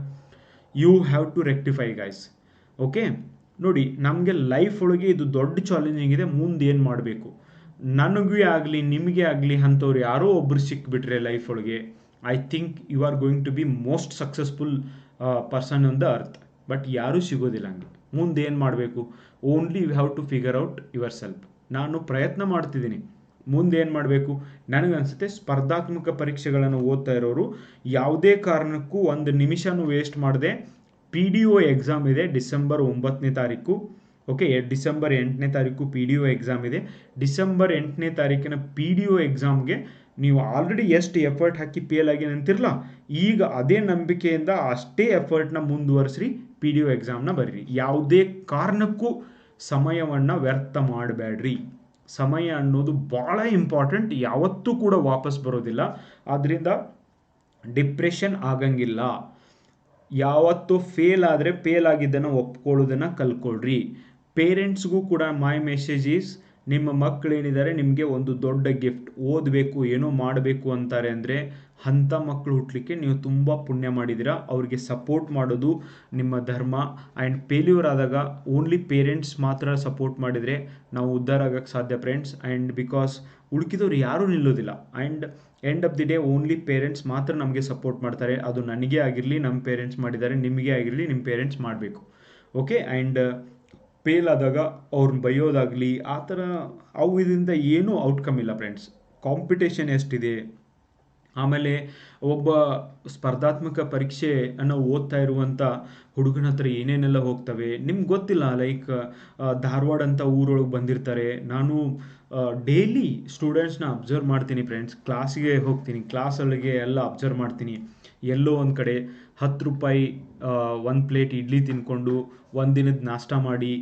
You have to rectify guys okay? ನೋಡಿ, ನಮಗೆ ಲೈಫ್ ಒಳಗೆ ಇದು ದೊಡ್ಡ ಚಾಲೆಂಜಿಂಗ್ ಇದೆ, ಮುಂದೆ ಏನು ಮಾಡಬೇಕು? ನನಗೂ ಆಗಲಿ, ನಿಮಗೆ ಆಗಲಿ, ಅಂಥವ್ರು ಯಾರೋ ಒಬ್ಬರು ಸಿಕ್ಬಿಟ್ರೆ ಲೈಫ್ ಒಳಗೆ I think you are going to be most successful person on the earth but ಯಾರೂ ಸಿಗೋದಿಲ್ಲ ಹಂಗೆ. ಮುಂದೆ ಏನು ಮಾಡಬೇಕು? Only you have to figure out yourself ನಾನು ಪ್ರಯತ್ನ ಮಾಡ್ತಿದ್ದೀನಿ. ಮುಂದೆ ಏನು ಮಾಡಬೇಕು? ನನಗನ್ಸುತ್ತೆ ಸ್ಪರ್ಧಾತ್ಮಕ ಪರೀಕ್ಷೆಗಳನ್ನು ಓದ್ತಾ ಇರೋರು ಯಾವುದೇ ಕಾರಣಕ್ಕೂ ಒಂದು ನಿಮಿಷನೂ ವೇಸ್ಟ್ ಮಾಡದೆ ಪಿ ಡಿ ಒ ಎಕ್ಸಾಮ್ ಇದೆ ಡಿಸೆಂಬರ್ ಒಂಬತ್ತನೇ ತಾರೀಕು. ಓಕೆ ಡಿಸೆಂಬರ್ ಎಂಟನೇ ತಾರೀಕು ಪಿ ಡಿ ಒ ಎಕ್ಸಾಮ್ ಇದೆ. ಡಿಸೆಂಬರ್ ಎಂಟನೇ ತಾರೀಕಿನ ಪಿ ಡಿ ಒ ಎಕ್ಸಾಮ್ಗೆ ನೀವು ಆಲ್ರೆಡಿ ಎಷ್ಟು ಎಫರ್ಟ್ ಹಾಕಿ ಫೇಲ್ ಆಗಿ ನಂತಿರಲ್ಲ ಈಗ ಅದೇ ನಂಬಿಕೆಯಿಂದ ಅಷ್ಟೇ ಎಫರ್ಟ್ನ ಮುಂದುವರಿಸ್ರಿ ಪಿ ಡಿ ಒ ಎಕ್ಸಾಮ್ನ ಬರೀರಿ. ಯಾವುದೇ ಕಾರಣಕ್ಕೂ ಸಮಯವನ್ನು ವ್ಯರ್ಥ ಮಾಡಬೇಡ್ರಿ ಸಮಯ ಅನ್ನೋದು ಭಾಳ ಇಂಪಾರ್ಟೆಂಟ್ ಯಾವತ್ತೂ ಕೂಡ ವಾಪಸ್ ಬರೋದಿಲ್ಲ. ಆದ್ದರಿಂದ ಡಿಪ್ರೆಷನ್ ಆಗಂಗಿಲ್ಲ. ಯಾವತ್ತು ಫೇಲ್ ಆದರೆ ಫೇಲ್ ಆಗಿದ್ದನ್ನು ಒಪ್ಕೊಳ್ಳೋದನ್ನು ಕಲ್ಕೊಳ್ರಿ. ಪೇರೆಂಟ್ಸ್ಗೂ ಕೂಡ ಮೈ ಮೆಸೇಜ್ ಈಸ್ ನಿಮ್ಮ ಮಕ್ಕಳೇನಿದ್ದಾರೆ, ನಿಮಗೆ ಒಂದು ದೊಡ್ಡ ಗಿಫ್ಟ್ ಓದಬೇಕು, ಏನೋ ಮಾಡಬೇಕು ಅಂತಾರೆ ಅಂದರೆ ಅಂಥ ಮಕ್ಕಳು ಹುಟ್ಟಲಿಕ್ಕೆ ನೀವು ತುಂಬ ಪುಣ್ಯ ಮಾಡಿದ್ದೀರಾ. ಅವರಿಗೆ ಸಪೋರ್ಟ್ ಮಾಡೋದು ನಿಮ್ಮ ಧರ್ಮ. ಆ್ಯಂಡ್ ಫೇಲ್ಯೂರ್ ಆದಾಗ ಓನ್ಲಿ ಪೇರೆಂಟ್ಸ್ ಮಾತ್ರ ಸಪೋರ್ಟ್ ಮಾಡಿದರೆ ನಾವು ಉದ್ಧಾರ ಆಗೋಕ್ಕೆ ಸಾಧ್ಯ ಫ್ರೆಂಡ್ಸ್ ಆ್ಯಂಡ್ ಬಿಕಾಸ್ ಉಳ್ಕಿದವ್ರು ಯಾರೂ ನಿಲ್ಲೋದಿಲ್ಲ. And end of the day only parents ಮಾತ್ರ ನಮಗೆ ಸಪೋರ್ಟ್ ಮಾಡ್ತಾರೆ. ಅದು ನನಗೆ ಆಗಿರಲಿ, ನಮ್ಮ ಪೇರೆಂಟ್ಸ್ ಮಾಡಿದ್ದಾರೆ, ನಿಮಗೆ ಆಗಿರಲಿ, ನಿಮ್ಮ ಪೇರೆಂಟ್ಸ್ ಮಾಡಬೇಕು. ಓಕೆ ಆ್ಯಂಡ್ ಫೇಲ್ ಆದಾಗ ಅವ್ರನ್ನ ಬೈಯೋದಾಗಲಿ, ಆ ಥರ, ಅವು ಇದರಿಂದ ಏನೂ ಔಟ್ಕಮ್ ಇಲ್ಲ ಫ್ರೆಂಡ್ಸ್ ಕಾಂಪಿಟೇಷನ್ ಎಷ್ಟಿದೆ? ಆಮೇಲೆ ಒಬ್ಬ ಸ್ಪರ್ಧಾತ್ಮಕ ಪರೀಕ್ಷೆ ಅನ್ನು ಓದ್ತಾ ಇರುವಂಥ ಹುಡುಗನ ಹತ್ರ ಏನೇನೆಲ್ಲ ಹೋಗ್ತವೆ? ನಿಮ್ಗೆ ಗೊತ್ತಿಲ್ಲ ಲೈಕ್ ಧಾರವಾಡ ಅಂತ ಊರೊಳಗೆ ಬಂದಿರ್ತಾರೆ. ನಾನು ಡೈಲಿ ಸ್ಟೂಡೆಂಟ್ಸ್ನ ಅಬ್ಸರ್ವ್ ಮಾಡ್ತೀನಿ ಫ್ರೆಂಡ್ಸ್ ಕ್ಲಾಸಿಗೆ ಹೋಗ್ತೀನಿ. ಕ್ಲಾಸೊಳಗೆ ಎಲ್ಲ ಅಬ್ಸರ್ವ್ ಮಾಡ್ತೀನಿ. ಎಲ್ಲೋ ಒಂದು ಕಡೆ ಹತ್ತು ರೂಪಾಯಿ ಒಂದು ಪ್ಲೇಟ್ ಇಡ್ಲಿ ತಿನ್ಕೊಂಡು ಒಂದು ದಿನದ ನಾಷ್ಟ ಮಾಡಿ,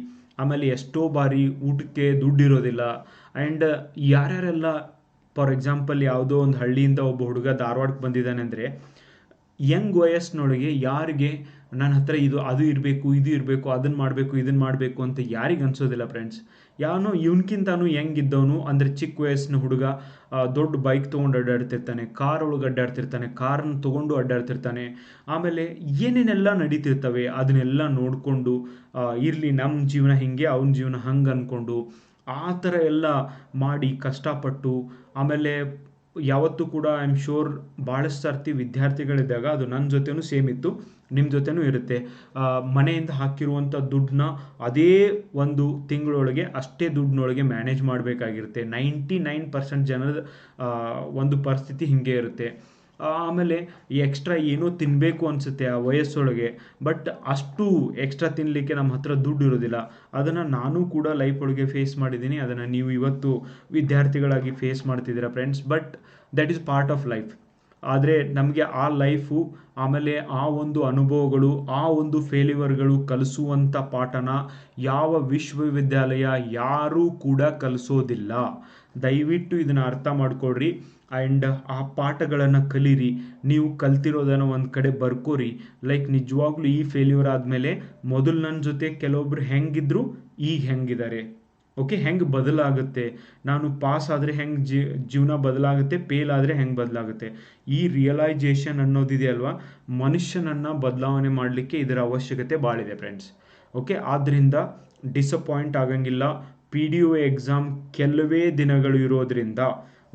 ಆಮೇಲೆ ಎಷ್ಟೋ ಬಾರಿ ಊಟಕ್ಕೆ ದುಡ್ಡಿರೋದಿಲ್ಲ. ಆ್ಯಂಡ್ ಯಾರ್ಯಾರೆಲ್ಲ ಫಾರ್ ಎಕ್ಸಾಂಪಲ್ ಯಾವುದೋ ಒಂದು ಹಳ್ಳಿಯಿಂದ ಒಬ್ಬ ಹುಡುಗ ಧಾರವಾಡಕ್ಕೆ ಬಂದಿದ್ದಾನೆ ಅಂದರೆ ಯಂಗ್ ವಯಸ್ಸಿನೊಳಗೆ ಯಾರಿಗೆ ನನ್ನ ಹತ್ರ ಇದು, ಅದು ಇರಬೇಕು, ಇದು ಇರಬೇಕು ಅದನ್ನು ಮಾಡಬೇಕು ಇದನ್ನು ಮಾಡಬೇಕು ಅಂತ ಯಾರಿಗೆ ಅನಿಸೋದಿಲ್ಲ ಫ್ರೆಂಡ್ಸ್ ಯಾವನು ಇವನ್ಕಿಂತನೂ ಹೆಂಗಿದ್ದವನು ಅಂದರೆ ಚಿಕ್ಕ ವಯಸ್ಸಿನ ಹುಡುಗ ದೊಡ್ಡ ಬೈಕ್ ತೊಗೊಂಡು ಅಡ್ಡಾಡ್ತಿರ್ತಾನೆ ಕಾರ್ ಒಳಗೆ ಅಡ್ಡಾಡ್ತಿರ್ತಾನೆ ಕಾರನ್ನ ತೊಗೊಂಡು ಅಡ್ಡಾಡ್ತಿರ್ತಾನೆ, ಆಮೇಲೆ ಏನೇನೆಲ್ಲ ನಡೀತಿರ್ತವೆ, ಅದನ್ನೆಲ್ಲ ನೋಡಿಕೊಂಡು ಇರಲಿ ನಮ್ಮ ಜೀವನ ಹೀಗೆ, ಅವನ ಜೀವನ ಹಂಗೆ ಅಂದ್ಕೊಂಡು ಆ ಥರ ಎಲ್ಲ ಮಾಡಿ ಕಷ್ಟಪಟ್ಟು ಆಮೇಲೆ ಯಾವತ್ತೂ ಕೂಡ ಐ ಆಮ್ ಶೋರ್ ಭಾಳಷ್ಟು ಸರ್ತಿ ವಿದ್ಯಾರ್ಥಿಗಳಿದ್ದಾಗ ಅದು ನನ್ನ ಜೊತೆನೂ ಸೇಮ್ ಇತ್ತು ನಿಮ್ಮ ಜೊತೆನೂ ಇರುತ್ತೆ. ಮನೆಯಿಂದ ಹಾಕಿರುವಂಥ ದುಡ್ಡನ್ನ ಅದೇ ಒಂದು ತಿಂಗಳೊಳಗೆ ಅಷ್ಟೇ ದುಡ್ಡಿನೊಳಗೆ ಮ್ಯಾನೇಜ್ ಮಾಡಬೇಕಾಗಿರುತ್ತೆ. ನೈಂಟಿ ನೈನ್ ಪರ್ಸೆಂಟ್ ಜನರ ಒಂದು ಪರಿಸ್ಥಿತಿ ಹೀಗೆ ಇರುತ್ತೆ. ಆಮೇಲೆ ಎಕ್ಸ್ಟ್ರಾ ಏನೋ ತಿನ್ನಬೇಕು ಅನಿಸುತ್ತೆ ಆ ವಯಸ್ಸೊಳಗೆ ಬಟ್ ಅಷ್ಟು ಎಕ್ಸ್ಟ್ರಾ ತಿನ್ನಲಿಕ್ಕೆ ನಮ್ಮ ಹತ್ರ ದುಡ್ಡು ಇರೋದಿಲ್ಲ. ಅದನ್ನು ನಾನು ಕೂಡ ಲೈಫ್ ಒಳಗೆ ಫೇಸ್ ಮಾಡಿದ್ದೀನಿ. ಅದನ್ನು ನೀವು ಇವತ್ತು ವಿದ್ಯಾರ್ಥಿಗಳಾಗಿ ಫೇಸ್ ಮಾಡ್ತಿದ್ದೀರಾ friends but that is part of life ಆದರೆ ನಮಗೆ ಆ ಲೈಫು ಆಮೇಲೆ ಆ ಒಂದು ಅನುಭವಗಳು, ಆ ಒಂದು ಫೇಲ್ಯೂರ್ಗಳು ಕಲಿಸುವಂಥ ಪಾಠನ ಯಾವ ವಿಶ್ವವಿದ್ಯಾಲಯ ಯಾರೂ ಕೂಡ ಕಲಿಸೋದಿಲ್ಲ. ದಯವಿಟ್ಟು ಇದನ್ನು ಅರ್ಥ ಮಾಡ್ಕೊಳ್ರಿ. ಆ್ಯಂಡ್ ಆ ಪಾಠಗಳನ್ನು ಕಲೀರಿ. ನೀವು ಕಲ್ತಿರೋದನ್ನು ಒಂದು ಕಡೆ ಬರ್ಕೋರಿ. ಲೈಕ್ ನಿಜವಾಗ್ಲೂ ಈ ಫೇಲ್ಯೂರ್ ಆದಮೇಲೆ ಮೊದಲು ನನ್ನ ಜೊತೆ ಕೆಲವೊಬ್ರು ಹೆಂಗಿದ್ರು ಈಗ ಹೆಂಗಿದ್ದಾರೆ ಓಕೆ ಹೆಂಗೆ ಬದಲಾಗುತ್ತೆ? ನಾನು ಪಾಸ್ ಆದರೆ ಹೆಂಗೆ ಜೀವನ ಬದಲಾಗುತ್ತೆ ಫೇಲ್ ಆದರೆ ಹೆಂಗೆ ಬದಲಾಗುತ್ತೆ? ಈ ರಿಯಲೈಜೇಷನ್ ಅನ್ನೋದಿದೆಯಲ್ವಾ ಮನುಷ್ಯನನ್ನು ಬದಲಾವಣೆ ಮಾಡಲಿಕ್ಕೆ ಇದರ ಅವಶ್ಯಕತೆ ಭಾಳಿದೆ ಫ್ರೆಂಡ್ಸ್ ಓಕೆ ಆದ್ದರಿಂದ ಡಿಸಪಾಯಿಂಟ್ ಆಗಂಗಿಲ್ಲ. ಪಿ ಡಿ ಒ ಎಕ್ಸಾಮ್ ಕೆಲವೇ ದಿನಗಳು ಇರೋದ್ರಿಂದ.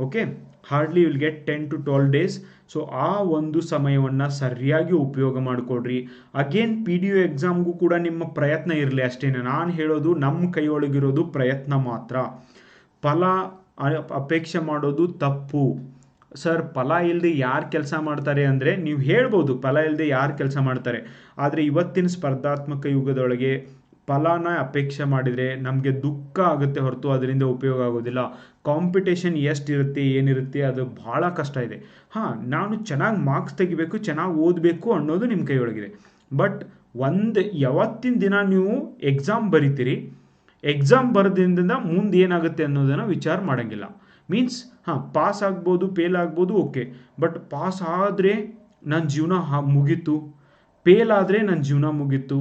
Okay hardly will get ten to twelve days so ಆ ಒಂದು ಸಮಯವನ್ನು ಸರಿಯಾಗಿ ಉಪಯೋಗ ಮಾಡಿಕೊಡ್ರಿ. ಅಗೇನ್ ಪಿ ಡಿ ಒ ಎಕ್ಸಾಮ್ಗೂ ಕೂಡ ನಿಮ್ಮ ಪ್ರಯತ್ನ ಇರಲಿ ಅಷ್ಟೇ ನಾನು ಹೇಳೋದು ನಮ್ಮ ಕೈಯೊಳಗಿರೋದು ಪ್ರಯತ್ನ ಮಾತ್ರ. ಫಲ ಅಪೇಕ್ಷೆ ಮಾಡೋದು ತಪ್ಪು. ಸರ್, ಫಲ ಇಲ್ಲದೆ ಯಾರು ಕೆಲಸ ಮಾಡ್ತಾರೆ ಅಂದರೆ ನೀವು ಹೇಳ್ಬೋದು, ಫಲ ಇಲ್ಲದೆ ಯಾರು ಕೆಲಸ ಮಾಡ್ತಾರೆ. ಆದರೆ ಇವತ್ತಿನ ಸ್ಪರ್ಧಾತ್ಮಕ ಯುಗದೊಳಗೆ ಫಲನ ಅಪೇಕ್ಷೆ ಮಾಡಿದರೆ ನಮಗೆ ದುಃಖ ಆಗುತ್ತೆ ಹೊರತು ಅದರಿಂದ ಉಪಯೋಗ ಆಗೋದಿಲ್ಲ. ಕಾಂಪಿಟೇಷನ್ ಎಷ್ಟಿರುತ್ತೆ, ಏನಿರುತ್ತೆ, ಅದು ಭಾಳ ಕಷ್ಟ ಇದೆ. ಹಾಂ, ನಾನು ಚೆನ್ನಾಗಿ ಮಾರ್ಕ್ಸ್ ತೆಗಿಬೇಕು, ಚೆನ್ನಾಗಿ ಓದಬೇಕು ಅನ್ನೋದು ನಿಮ್ಮ ಕೈಯೊಳಗಿದೆ. ಬಟ್ ಒಂದು, ಯಾವತ್ತಿನ ದಿನ ನೀವು ಎಕ್ಸಾಮ್ ಬರಿತೀರಿ ಎಕ್ಸಾಮ್ ಬರೋದ್ರಿಂದ ಮುಂದೆ ಏನಾಗುತ್ತೆ ಅನ್ನೋದನ್ನು ವಿಚಾರ ಮಾಡೋಂಗಿಲ್ಲ. ಮೀನ್ಸ್ ಹಾಂ ಪಾಸ್ ಆಗ್ಬೋದು ಫೇಲ್ ಆಗ್ಬೋದು ಓಕೆ ಬಟ್ ಪಾಸ್ ಆದರೆ ನನ್ನ ಜೀವನ ಮುಗೀತು. ಫೇಲ್ ಆದರೆ ನನ್ನ ಜೀವನ ಮುಗೀತು.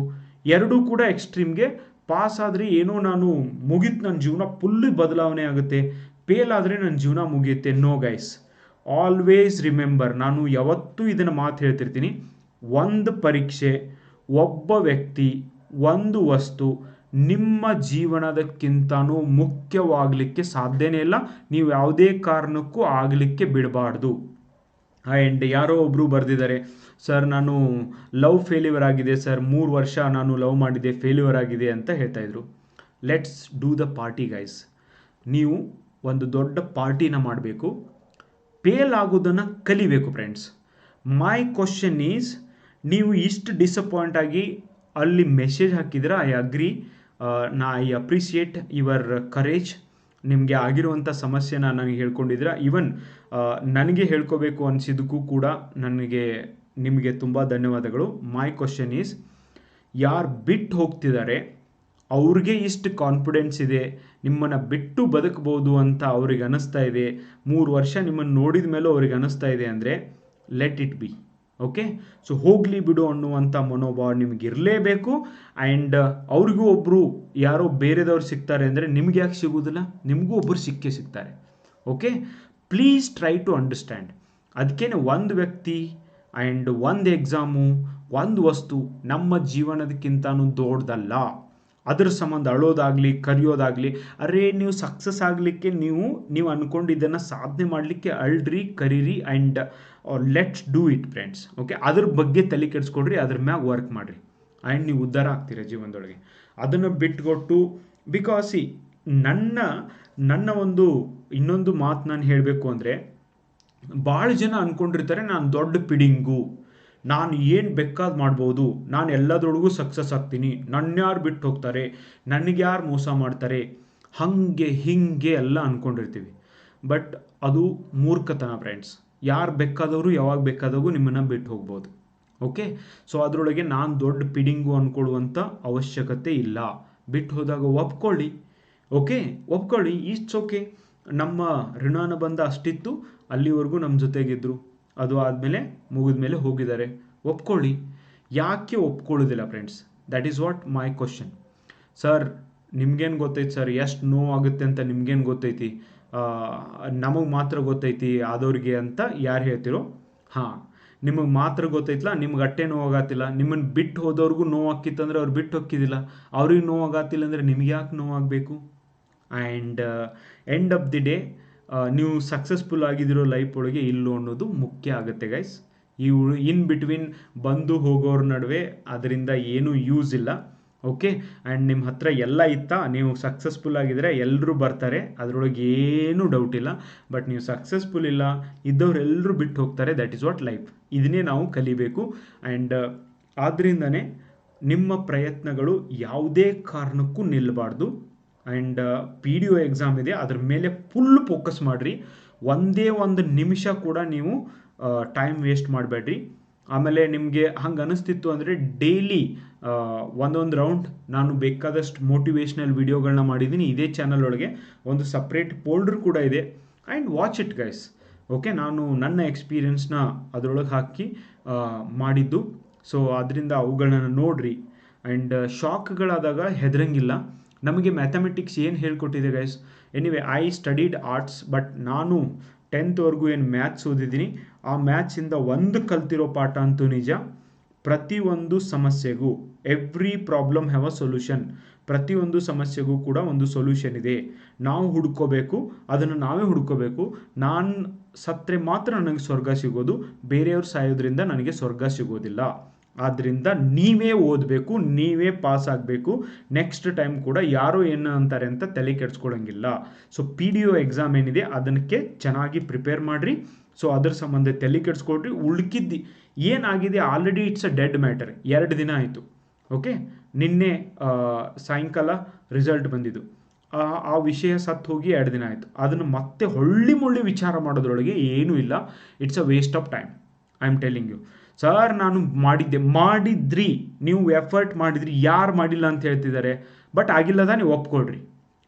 ಎರಡೂ ಕೂಡ ಎಕ್ಸ್ಟ್ರೀಮ್ಗೆ ಪಾಸ್ ಆದರೆ ಏನೋ ನಾನು ಮುಗೀತು ನನ್ನ ಜೀವನ ಫುಲ್ ಬದಲಾವಣೆ ಆಗುತ್ತೆ. ಫೇಲ್ ಆದರೆ ನನ್ನ ಜೀವನ ಮುಗಿಯುತ್ತೆ. ನೋ ಗೈಸ್ ಆಲ್ವೇಸ್ ರಿಮೆಂಬರ್ ನಾನು ಯಾವತ್ತೂ ಇದನ್ನು ಮಾತು ಹೇಳ್ತಿರ್ತೀನಿ. ಒಂದು ಪರೀಕ್ಷೆ, ಒಬ್ಬ ವ್ಯಕ್ತಿ, ಒಂದು ವಸ್ತು ನಿಮ್ಮ ಜೀವನದಕ್ಕಿಂತನೂ ಮುಖ್ಯವಾಗಲಿಕ್ಕೆ ಸಾಧ್ಯನೇ ಇಲ್ಲ. ನೀವು ಯಾವುದೇ ಕಾರಣಕ್ಕೂ ಆಗಲಿಕ್ಕೆ ಬಿಡಬಾರ್ದು. ಆ್ಯಂಡ್ ಯಾರೋ ಒಬ್ಬರು ಬರೆದಿದ್ದಾರೆ. ಸರ್ ನಾನು ಲವ್ ಫೇಲ್ಯೂರ್ ಆಗಿದೆ ಸರ್ ಮೂರು ವರ್ಷ ನಾನು ಲವ್ ಮಾಡಿದೆ ಫೇಲ್ಯೂರ್ ಆಗಿದೆ ಅಂತ ಹೇಳ್ತಾ ಇದ್ರು. Let's do the party guys ನೀವು ಒಂದು ದೊಡ್ಡ ಪಾರ್ಟಿನ ಮಾಡಬೇಕು. ಫೇಲ್ ಆಗೋದನ್ನು ಕಲಿಬೇಕು ಫ್ರೆಂಡ್ಸ್ ಮೈ ಕ್ವಶನ್ ಈಸ್ ನೀವು ಇಷ್ಟು ಡಿಸಪಾಯಿಂಟ್ ಆಗಿ ಅಲ್ಲಿ ಮೆಸೇಜ್ ಹಾಕಿದ್ರೆ ಐ ಅಗ್ರಿ ನಾ ಐ ಅಪ್ರಿಸಿಯೇಟ್ ಯುವರ್ ಕರೇಜ್ ನಿಮಗೆ ಆಗಿರುವಂಥ ಸಮಸ್ಯೆನ ನನಗೆ ಹೇಳ್ಕೊಂಡಿದ್ರೆ. ಈವನ್ ನನಗೆ ಹೇಳ್ಕೋಬೇಕು ಅನಿಸಿದ್ದಕ್ಕೂ ಕೂಡ ನನಗೆ ನಿಮಗೆ ತುಂಬ ಧನ್ಯವಾದಗಳು. ಮೈ ಕ್ವಶನ್ ಈಸ್ ಯಾರು ಬಿಟ್ಟು ಹೋಗ್ತಿದ್ದಾರೆ? ಅವ್ರಿಗೆ ಇಷ್ಟು ಕಾನ್ಫಿಡೆನ್ಸ್ ಇದೆ. ನಿಮ್ಮನ್ನು ಬಿಟ್ಟು ಬದುಕಬಹುದು ಅಂತ ಅವ್ರಿಗೆ ಅನ್ನಿಸ್ತಾ ಇದೆ. ಮೂರು ವರ್ಷ ನಿಮ್ಮನ್ನು ನೋಡಿದ ಮೇಲೂ ಅವ್ರಿಗೆ ಅನ್ನಿಸ್ತಾ ಇದೆ ಅಂದರೆ let it be okay so ಹೋಗಲಿ ಬಿಡು ಅನ್ನುವಂಥ ಮನೋಭಾವ ನಿಮ್ಗೆ ಇರಲೇಬೇಕು. ಆ್ಯಂಡ್ ಅವ್ರಿಗೂ ಒಬ್ಬರು ಯಾರೋ ಬೇರೆದವ್ರು ಸಿಗ್ತಾರೆ ಅಂದರೆ ನಿಮ್ಗೆ ಯಾಕೆ ಸಿಗೋದಿಲ್ಲ ನಿಮಗೂ ಒಬ್ಬರು ಸಿಕ್ಕೇ ಸಿಗ್ತಾರೆ. Okay please try to understand ಅದಕ್ಕೇನೆ ಒಂದು ವ್ಯಕ್ತಿ ಆ್ಯಂಡ್ ಒಂದು ಎಕ್ಸಾಮು ಒಂದು ವಸ್ತು ನಮ್ಮ ಜೀವನದಕ್ಕಿಂತನೂ ದೊಡ್ಡದಲ್ಲ. ಅದ್ರ ಸಂಬಂಧ ಅಳೋದಾಗಲಿ, ಕರಿಯೋದಾಗಲಿ, ಅರೆ ನೀವು ಸಕ್ಸಸ್ ಆಗಲಿಕ್ಕೆ ನೀವು ನೀವು ಅಂದ್ಕೊಂಡಿದ್ದನ್ನು ಸಾಧನೆ ಮಾಡಲಿಕ್ಕೆ ಅಳ್ರಿ, ಕರೀರಿ and let's do it friends okay ಅದ್ರ ಬಗ್ಗೆ ತಲೆ ಕೆಡಿಸ್ಕೊಡ್ರಿ ಅದ್ರ ಮ್ಯಾಗ ವರ್ಕ್ ಮಾಡಿರಿ. ಆ್ಯಂಡ್ ನೀವು ಉದ್ಧಾರ ಆಗ್ತೀರ ಜೀವನದೊಳಗೆ. ಅದನ್ನು ಬಿಟ್ಕೊಟ್ಟು ಬಿಕಾಸ್ ನನ್ನ ನನ್ನ ಒಂದು, ಇನ್ನೊಂದು ಮಾತು ನಾನು ಹೇಳಬೇಕು ಅಂದರೆ ಭಾಳ ಜನ ಅಂದ್ಕೊಂಡಿರ್ತಾರೆ ನಾನು ದೊಡ್ಡ ಪಿಡಿಂಗು. ನಾನು ಏನು ಬೇಕಾದ ಮಾಡ್ಬೋದು, ನಾನು ಎಲ್ಲದರೊಳಗೂ ಸಕ್ಸಸ್ ಆಗ್ತೀನಿ. ನನ್ಯಾರು ಬಿಟ್ಟು ಹೋಗ್ತಾರೆ ನನಗೆ ಯಾರು ಮೋಸ ಮಾಡ್ತಾರೆ. ಹಾಗೆ, ಹಿಂಗೆ ಎಲ್ಲ ಅಂದ್ಕೊಂಡಿರ್ತೀವಿ ಬಟ್ ಅದು ಮೂರ್ಖತನ ಫ್ರೆಂಡ್ಸ್ ಯಾರು ಬೇಕಾದವರು, ಯಾವಾಗ ಬೇಕಾದಾಗೂ ನಿಮ್ಮನ್ನು ಬಿಟ್ಟು ಹೋಗ್ಬೋದು. ಓಕೆ? ಸೊ, ಅದರೊಳಗೆ ನಾನು ದೊಡ್ಡ ಪಿಡಿಂಗು ಅಂದ್ಕೊಳ್ಳುವಂಥ ಅವಶ್ಯಕತೆ ಇಲ್ಲ. ಬಿಟ್ಟು ಹೋದಾಗ ಒಪ್ಕೊಳ್ಳಿ. ಓಕೆ? ಒಪ್ಕೊಳ್ಳಿ ಇಟ್ಸ್ ಓಕೆ. ನಮ್ಮ ಋಣಾನ ಬಂದ ಅಷ್ಟಿತ್ತು. ಅಲ್ಲಿವರೆಗೂ ನಮ್ಮ ಜೊತೆಗಿದ್ರು. ಅದು ಆದಮೇಲೆ ಮುಗಿದ ಮೇಲೆ ಹೋಗಿದ್ದಾರೆ. ಒಪ್ಕೊಳ್ಳಿ. ಯಾಕೆ ಒಪ್ಕೊಳ್ಳೋದಿಲ್ಲ friends that is what my question sir ನಿಮ್ಗೇನು ಗೊತ್ತೈತಿ ಸರ್ ಎಷ್ಟು ನೋವಾಗುತ್ತೆ ಅಂತ ನಿಮ್ಗೇನು ಗೊತ್ತೈತಿ? ನಮಗೆ ಮಾತ್ರ ಗೊತ್ತೈತಿ ಆದವ್ರಿಗೆ ಅಂತ ಯಾರು ಹೇಳ್ತಿರೋ? ಹಾಂ, ನಿಮಗೆ ಮಾತ್ರ ಗೊತ್ತೈತಿಲ್ಲ ನಿಮ್ಗೆ ಅಟ್ಟೆ ನೋವಾಗತ್ತಿಲ್ಲ ನಿಮ್ಮನ್ನು ಬಿಟ್ಟು ಹೋದವ್ರಿಗೂ ನೋವಾಕಿತ್ತಂದ್ರೆ ಅವ್ರು ಬಿಟ್ಟು ಹೋಗಿದ್ದಿಲ್ಲ ಅವ್ರಿಗೆ ನೋವಾಗತ್ತಿಲ್ಲ ಅಂದರೆ ನಿಮ್ಗೆ ಯಾಕೆ ನೋವಾಗಬೇಕು? And end of the day ನೀವು ಸಕ್ಸಸ್ಫುಲ್ ಆಗಿದ್ದಿರೋ ಲೈಫ್ ಒಳಗೆ ಇಲ್ಲೋ ಅನ್ನೋದು ಮುಖ್ಯ ಆಗುತ್ತೆ ಗೈಸ್ ಇವು ಇನ್ ಬಿಟ್ವೀನ್ ಬಂದು ಹೋಗೋರ ನಡುವೆ ಅದರಿಂದ ಏನೂ ಯೂಸ್ ಇಲ್ಲ ಓಕೆ ಆ್ಯಂಡ್ ನಿಮ್ಮ ಹತ್ರ ಎಲ್ಲ ಇತ್ತಾ? ನೀವು ಸಕ್ಸಸ್ಫುಲ್ ಆಗಿದ್ರೆ ಎಲ್ಲರೂ ಬರ್ತಾರೆ, ಅದರೊಳಗೆ ಏನೂ ಡೌಟ್ ಇಲ್ಲ. ಬಟ್ ನೀವು ಸಕ್ಸಸ್ಫುಲ್ ಇಲ್ಲ ಇದ್ದವರೆಲ್ಲರೂ ಬಿಟ್ಟು ಹೋಗ್ತಾರೆ ದ್ಯಾಟ್ ಈಸ್ ವಾಟ್ ಲೈಫ್ ಇದನ್ನೇ ನಾವು ಕಲಿಬೇಕು. ಆ್ಯಂಡ್ ಆದ್ದರಿಂದನೇ ನಿಮ್ಮ ಪ್ರಯತ್ನಗಳು ಯಾವುದೇ ಕಾರಣಕ್ಕೂ ನಿಲ್ಲಬಾರ್ದು and P D O exam ಇದೆ. ಅದ್ರ ಮೇಲೆ ಫುಲ್ ಫೋಕಸ್ ಮಾಡಿರಿ. ಒಂದೇ ಒಂದು ನಿಮಿಷ ಕೂಡ ನೀವು ಟೈಮ್ ವೇಸ್ಟ್ ಮಾಡಬೇಡ್ರಿ. ಆಮೇಲೆ ನಿಮಗೆ ಹಂಗೆ ಅನಿಸ್ತಿತ್ತು ಅಂದರೆ ಡೈಲಿ ಒಂದೊಂದು ರೌಂಡ್ ನಾನು ಬೇಕಾದಷ್ಟು ಮೋಟಿವೇಶ್ನಲ್ ವೀಡಿಯೋಗಳನ್ನ ಮಾಡಿದ್ದೀನಿ ಇದೇ ಚಾನಲ್ ಒಳಗೆ. ಒಂದು ಸಪ್ರೇಟ್ ಪೋಲ್ಡ್ರ್ ಕೂಡ ಇದೆ. And watch it guys okay ನಾನು ನನ್ನ ಎಕ್ಸ್ಪೀರಿಯನ್ಸ್ನ ಅದರೊಳಗೆ ಹಾಕಿ ಮಾಡಿದ್ದು. ಸೊ ಅದರಿಂದ ಅವುಗಳನ್ನ ನೋಡ್ರಿ. ಆ್ಯಂಡ್ ಶಾಕ್ಗಳಾದಾಗ ಹೆದರಂಗಿಲ್ಲ. ನಮಗೆ ಮ್ಯಾಥಮೆಟಿಕ್ಸ್ ಏನು ಹೇಳ್ಕೊಟ್ಟಿದೆ guys anyway I studied arts but ನಾನು ಟೆಂತ್ವರೆಗೂ ಏನು ಮ್ಯಾಥ್ಸ್ ಓದಿದ್ದೀನಿ, ಆ ಮ್ಯಾಥ್ಸಿಂದ ಒಂದು ಕಲ್ತಿರೋ ಪಾಠ ಅಂತೂ ನಿಜ. ಪ್ರತಿಯೊಂದು ಸಮಸ್ಯೆಗೂ every problem have a solution ಪ್ರತಿಯೊಂದು ಸಮಸ್ಯೆಗೂ ಕೂಡ ಒಂದು ಸೊಲ್ಯೂಷನ್ ಇದೆ. ನಾವು ಹುಡ್ಕೋಬೇಕು, ಅದನ್ನು ನಾವೇ ಹುಡ್ಕೋಬೇಕು. ನಾನು ಸತ್ತರೆ ಮಾತ್ರ ನನಗೆ ಸ್ವರ್ಗ ಸಿಗೋದು, ಬೇರೆಯವ್ರು ಸಾಯೋದ್ರಿಂದ ನನಗೆ ಸ್ವರ್ಗ ಸಿಗೋದಿಲ್ಲ. ಆದ್ದರಿಂದ ನೀವೇ ಓದಬೇಕು, ನೀವೇ ಪಾಸ್ ಆಗಬೇಕು. ನೆಕ್ಸ್ಟ್ ಟೈಮ್ ಕೂಡ ಯಾರು ಏನು ಅಂತಾರೆ ಅಂತ ತಲೆ ಕೆಡ್ಸ್ಕೊಳಂಗಿಲ್ಲ. So P D O exam ಏನಿದೆ ಅದಕ್ಕೆ ಚೆನ್ನಾಗಿ ಪ್ರಿಪೇರ್ ಮಾಡಿರಿ. ಸೊ ಅದ್ರ ಸಂಬಂಧ ತಲೆ ಕೆಡಿಸ್ಕೊಡ್ರಿ ಉಳ್ಕಿದ್ದು, ಏನಾಗಿದೆ? Already it's a dead matter ಎರಡು ದಿನ ಆಯಿತು. ಓಕೆ ನಿನ್ನೆ ಸಾಯಂಕಾಲ ರಿಸಲ್ಟ್ ಬಂದಿದ್ದು. ಆ ಆ ವಿಷಯ ಸತ್ತು ಹೋಗಿ ಎರಡು ದಿನ ಆಯಿತು. ಅದನ್ನು ಮತ್ತೆ ಹೊಳ್ಳಿ ಮುಳ್ಳಿ ವಿಚಾರ ಮಾಡೋದ್ರೊಳಗೆ ಏನೂ ಇಲ್ಲ. It's a waste of time I am telling you sir ನಾನು ಮಾಡಿದ್ದೆ. ಮಾಡಿದ್ರಿ. ನೀವು ಎಫರ್ಟ್ ಮಾಡಿದ್ರಿ. ಯಾರು ಮಾಡಿಲ್ಲ ಅಂತ ಹೇಳ್ತಿದ್ದಾರೆ. ಬಟ್ ಆಗಿಲ್ಲದ ನೀವು ಒಪ್ಕೊಳ್ರಿ.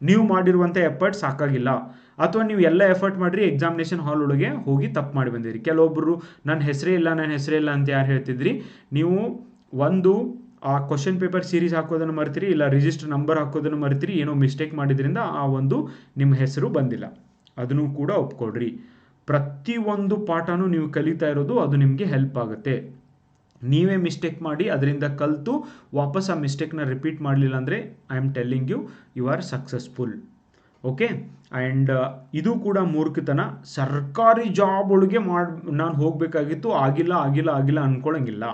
ನೀವು ಮಾಡಿರುವಂಥ ಎಫರ್ಟ್ ಸಾಕಾಗಿಲ್ಲ. ಅಥವಾ ನೀವು ಎಲ್ಲ ಎಫರ್ಟ್ ಮಾಡಿರಿ ಎಕ್ಸಾಮಿನೇಷನ್ ಹಾಲ್ ಒಳಗೆ ಹೋಗಿ ತಪ್ಪು ಮಾಡಿ ಬಂದಿರಿ. ಕೆಲವೊಬ್ಬರು ನನ್ನ ಹೆಸರೇ ಇಲ್ಲ, ನನ್ನ ಹೆಸರೇ ಇಲ್ಲ ಅಂತ ಯಾರು ಹೇಳ್ತಿದ್ರಿ? ನೀವು ಒಂದು, ಆ ಕ್ವಶನ್ ಪೇಪರ್ ಸೀರೀಸ್ ಹಾಕೋದನ್ನು ಮರ್ತೀರಿ, ಇಲ್ಲ ರಿಜಿಸ್ಟರ್ ನಂಬರ್ ಹಾಕೋದನ್ನು ಮರ್ತೀರಿ, ಏನೋ ಮಿಸ್ಟೇಕ್ ಮಾಡಿದ್ರಿಂದ ಆ ಒಂದು ನಿಮ್ಮ ಹೆಸರು ಬಂದಿಲ್ಲ. ಅದನ್ನು ಕೂಡ ಒಪ್ಕೊಳ್ರಿ. ಪ್ರತಿಯೊಂದು ಪಾಠನೂ ನೀವು ಕಲಿತಾ ಇರೋದು ಅದು ನಿಮಗೆ ಹೆಲ್ಪ್ ಆಗುತ್ತೆ. ನೀವೇ ಮಿಸ್ಟೇಕ್ ಮಾಡಿ ಅದರಿಂದ ಕಲಿತು ವಾಪಸ್ ಆ ಮಿಸ್ಟೇಕ್ನ ರಿಪೀಟ್ ಮಾಡಲಿಲ್ಲ ಅಂದರೆ I am telling you you are successful okay and ಇದು ಕೂಡ ಮೂರ್ಖತನ. ಸರ್ಕಾರಿ ಜಾಬ್ ಒಳಗೆ ಮಾಡಿ, ನಾನು ಹೋಗಬೇಕಾಗಿತ್ತು, ಆಗಿಲ್ಲ ಆಗಿಲ್ಲ ಆಗಿಲ್ಲ ಅನ್ಕೊಳ್ಳಂಗಿಲ್ಲ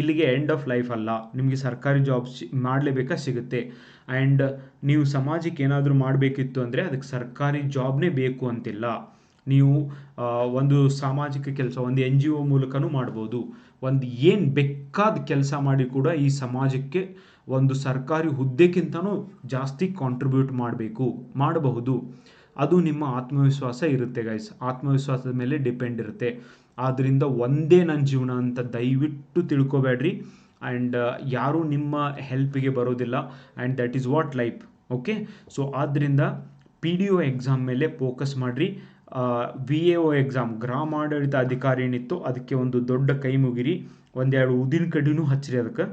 ಇಲ್ಲಿಗೆ ಎಂಡ್ ಆಫ್ ಲೈಫ್ ಅಲ್ಲ. ನಿಮಗೆ ಸರ್ಕಾರಿ ಜಾಬ್ ಸಿ, ಮಾಡಲೇಬೇಕಾ ಸಿಗುತ್ತೆ. ಆ್ಯಂಡ್ ನೀವು ಸಮಾಜಕ್ಕೆ ಏನಾದರೂ ಮಾಡಬೇಕಿತ್ತು ಅಂದರೆ ಅದಕ್ಕೆ ಸರ್ಕಾರಿ ಜಾಬ್ನೇ ಬೇಕು ಅಂತಿಲ್ಲ. ನೀವು ಒಂದು ಸಾಮಾಜಿಕ ಕೆಲಸ, ಒಂದು ಎನ್ ಜಿ ಒ ಮೂಲಕನೂ ಮಾಡ್ಬೋದು. ಒಂದು ಏನು ಬೇಕಾದ ಕೆಲಸ ಮಾಡಿ ಕೂಡ ಈ ಸಮಾಜಕ್ಕೆ ಒಂದು ಸರ್ಕಾರಿ ಹುದ್ದೆಗಿಂತನೂ ಜಾಸ್ತಿ ಕಾಂಟ್ರಿಬ್ಯೂಟ್ ಮಾಡಬೇಕು, ಮಾಡಬಹುದು. ಅದು ನಿಮ್ಮ ಆತ್ಮವಿಶ್ವಾಸ ಇರುತ್ತೆ ಗೈಸ್ ಆತ್ಮವಿಶ್ವಾಸದ ಮೇಲೆ ಡಿಪೆಂಡ್ ಇರುತ್ತೆ. ಆದ್ದರಿಂದ ಒಂದೇ ನನ್ನ ಜೀವನ ಅಂತ ದಯವಿಟ್ಟು ತಿಳ್ಕೊಬೇಡ್ರಿ. ಆ್ಯಂಡ್ ಯಾರೂ ನಿಮ್ಮ ಹೆಲ್ಪಿಗೆ ಬರೋದಿಲ್ಲ. And that is what life okay so ಆದ್ದರಿಂದ ಪಿ ಡಿ ಒ ಎಕ್ಸಾಮ್ ಮೇಲೆ ಫೋಕಸ್ ಮಾಡಿರಿ. ವಿ ಎ ಒ ಎಕ್ಸಾಮ್ ಗ್ರಾಮಾಡಳಿತ ಅಧಿಕಾರಿ ಏನಿತ್ತು ಅದಕ್ಕೆ ಒಂದು ದೊಡ್ಡ ಕೈ ಮುಗಿರಿ, ಒಂದೆರಡು ಉದಿನ ಕಡ್ಡಿನೂ ಹಚ್ಚಿರಿ ಅದಕ್ಕೆ.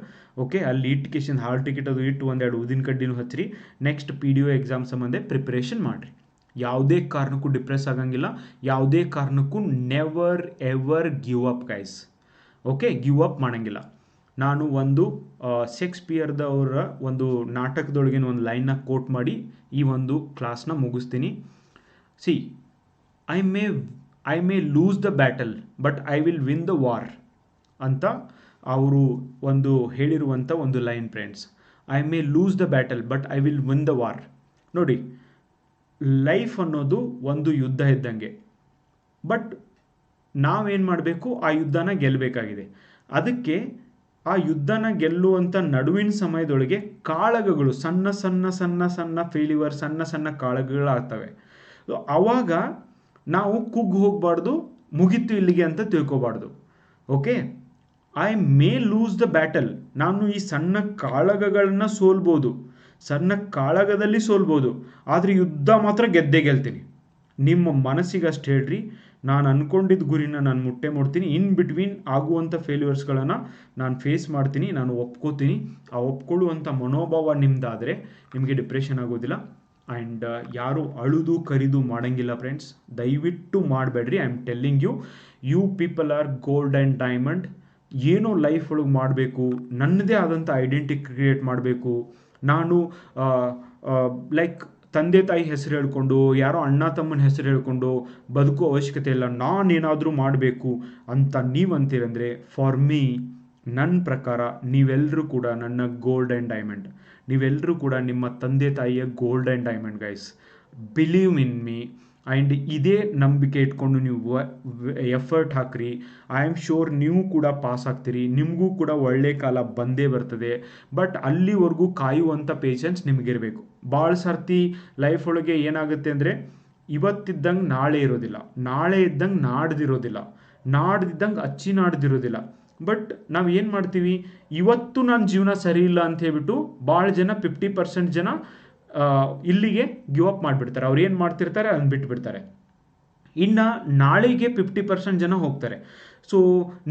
ಓಕೆ ಅಲ್ಲಿ ಇಟ್ಕೇಶನ್ ಹಾಲ್ ಟಿಕೆಟ್ ಅದು ಇಟ್ಟು ಒಂದೆರಡು ಉದಿನ ಕಡ್ಡಿನೂ ಹಚ್ಚಿರಿ. Next P D O exam ಸಂಬಂಧ ಪ್ರಿಪ್ರೇಷನ್ ಮಾಡಿರಿ. ಯಾವುದೇ ಕಾರಣಕ್ಕೂ ಡಿಪ್ರೆಸ್ ಆಗಂಗಿಲ್ಲ. ಯಾವುದೇ ಕಾರಣಕ್ಕೂ never ever give up guys okay give up ಮಾಡಂಗಿಲ್ಲ. ನಾನು ಒಂದು ಶೇಕ್ಸ್ಪಿಯರ್ದವರ ಒಂದು ನಾಟಕದೊಳಗಿನ ಒಂದು ಲೈನ್ನ ಕೋಟ್ ಮಾಡಿ ಈ ಒಂದು ಕ್ಲಾಸ್ನ ಮುಗಿಸ್ತೀನಿ. See I may I may lose the battle but I will win the war ಅಂತ ಅವರು ಒಂದು ಹೇಳಿರುವಂಥ ಒಂದು line friends I may lose the battle but I will win the war ನೋಡಿ ಲೈಫ್ ಅನ್ನೋದು ಒಂದು ಯುದ್ಧ ಇದ್ದಂಗೆ. ಬಟ್ ನಾವೇನು ಮಾಡಬೇಕು? ಆ ಯುದ್ಧನ ಗೆಲ್ಲಬೇಕಾಗಿದೆ ಅದಕ್ಕೆ ಆ ಯುದ್ಧನ ಗೆಲ್ಲುವಂಥ ನಡುವಿನ ಸಮಯದೊಳಗೆ ಕಾಳಗಗಳು, ಸಣ್ಣ ಸಣ್ಣ ಸಣ್ಣ ಸಣ್ಣ ಫೇಲಿವರ್ ಸಣ್ಣ ಸಣ್ಣ ಕಾಳಗಗಳಾಗ್ತವೆ. ಆವಾಗ ನಾವು ಕುಗ್ಗು ಹೋಗಬಾರ್ದು, ಮುಗೀತು ಇಲ್ಲಿಗೆ ಅಂತ ತಿಳ್ಕೊಬಾರ್ದು. Okay I may lose the battle ನಾನು ಈ ಸಣ್ಣ ಕಾಳಗಗಳನ್ನ ಸೋಲ್ಬೋದು. ಸಣ್ಣ ಕಾಳಗದಲ್ಲಿ ಸೋಲ್ಬೋದು. ಆದರೆ ಯುದ್ಧ ಮಾತ್ರ ಗೆದ್ದೇ ಗೆಲ್ತೀನಿ. ನಿಮ್ಮ ಮನಸ್ಸಿಗೆ ಅಷ್ಟು ಹೇಳ್ರಿ. ನಾನು ಅಂದ್ಕೊಂಡಿದ್ದ ಗುರಿನ ನಾನು ಮುಟ್ಟೆ ಮಾಡ್ತೀನಿ. ಇನ್ ಬಿಟ್ವೀನ್ ಆಗುವಂಥ ಫೇಲ್ಯೂರ್ಸ್ಗಳನ್ನು ನಾನು ಫೇಸ್ ಮಾಡ್ತೀನಿ. ನಾನು ಒಪ್ಕೋತೀನಿ. ಆ ಒಪ್ಕೊಳ್ಳುವಂಥ ಮನೋಭಾವ ನಿಮ್ಮದಾದರೆ ನಿಮಗೆ ಡಿಪ್ರೆಷನ್ ಆಗೋದಿಲ್ಲ. ಆ್ಯಂಡ್ ಯಾರು ಅಳುದು ಕರಿದು ಮಾಡಂಗಿಲ್ಲ ಫ್ರೆಂಡ್ಸ್ ದಯವಿಟ್ಟು ಮಾಡಬೇಡ್ರಿ. I am telling you you people are gold and diamond ಏನೋ ಲೈಫ್ ಒಳಗೆ ಮಾಡಬೇಕು, ನನ್ನದೇ ಆದಂಥ ಐಡೆಂಟಿ ಕ್ರಿಯೇಟ್ ಮಾಡಬೇಕು. ನಾನು ಲೈಕ್ ತಂದೆ ತಾಯಿ ಹೆಸರು ಹೇಳ್ಕೊಂಡು, ಯಾರೋ ಅಣ್ಣ ತಮ್ಮನ ಹೆಸರು ಹೇಳ್ಕೊಂಡು ಬದುಕೋ ಅವಶ್ಯಕತೆ ಇಲ್ಲ, ನಾನೇನಾದರೂ ಮಾಡಬೇಕು ಅಂತ ನೀವು ಅಂತೀರಂದರೆ ಫಾರ್ ಮೀ ನನ್ನ ಪ್ರಕಾರ ನೀವೆಲ್ಲರೂ ಕೂಡ ನನ್ನ ಗೋಲ್ಡ್ ಆ್ಯಂಡ್ ಡೈಮಂಡ್ ನೀವೆಲ್ಲರೂ ಕೂಡ ನಿಮ್ಮ ತಂದೆ ತಾಯಿಯ gold and diamond guys believe in me and ಇದೇ ನಂಬಿಕೆ ಇಟ್ಕೊಂಡು ನೀವು ಎಫರ್ಟ್ ಹಾಕ್ರಿ. ಐ ಆಮ್ ಶೋರ್ ನೀವು ಕೂಡ ಪಾಸ್ ಆಗ್ತೀರಿ. ನಿಮಗೂ ಕೂಡ ಒಳ್ಳೆ ಕಾಲ ಬಂದೇ ಬರ್ತದೆ. ಬಟ್ ಅಲ್ಲಿವರೆಗೂ ಕಾಯುವಂಥ ಪೇಷನ್ಸ್ ನಿಮಗಿರಬೇಕು. ಭಾಳ ಸರ್ತಿ ಲೈಫ್ ಒಳಗೆ ಏನಾಗುತ್ತೆ ಅಂದರೆ, ಇವತ್ತಿದ್ದಂಗೆ ನಾಳೆ ಇರೋದಿಲ್ಲ. ನಾಳೆ ಇದ್ದಂಗೆ ನಾಡ್ದಿರೋದಿಲ್ಲ. ನಾಡ್ದಿದ್ದಂಗೆ ಅಚ್ಚಿ ನಾಡ್ದಿರೋದಿಲ್ಲ. ಬಟ್ ನಾವು ಏನು ಮಾಡ್ತೀವಿ? ಇವತ್ತು ನನ್ನ ಜೀವನ ಸರಿ ಇಲ್ಲ ಅಂತ ಹೇಳ್ಬಿಟ್ಟು ಭಾಳ ಜನ ಫಿಫ್ಟಿ ಪರ್ಸೆಂಟ್ ಜನ ಇಲ್ಲಿಗೆ ಗಿವ್ ಅಪ್ ಮಾಡಿಬಿಡ್ತಾರೆ. ಅವ್ರು ಏನು ಮಾಡ್ತಿರ್ತಾರೆ? ಅದನ್ನ ಬಿಟ್ಬಿಡ್ತಾರೆ. ಇನ್ನು ನಾಳೆಗೆ ಫಿಫ್ಟಿ ಪರ್ಸೆಂಟ್ ಜನ ಹೋಗ್ತಾರೆ. ಸೊ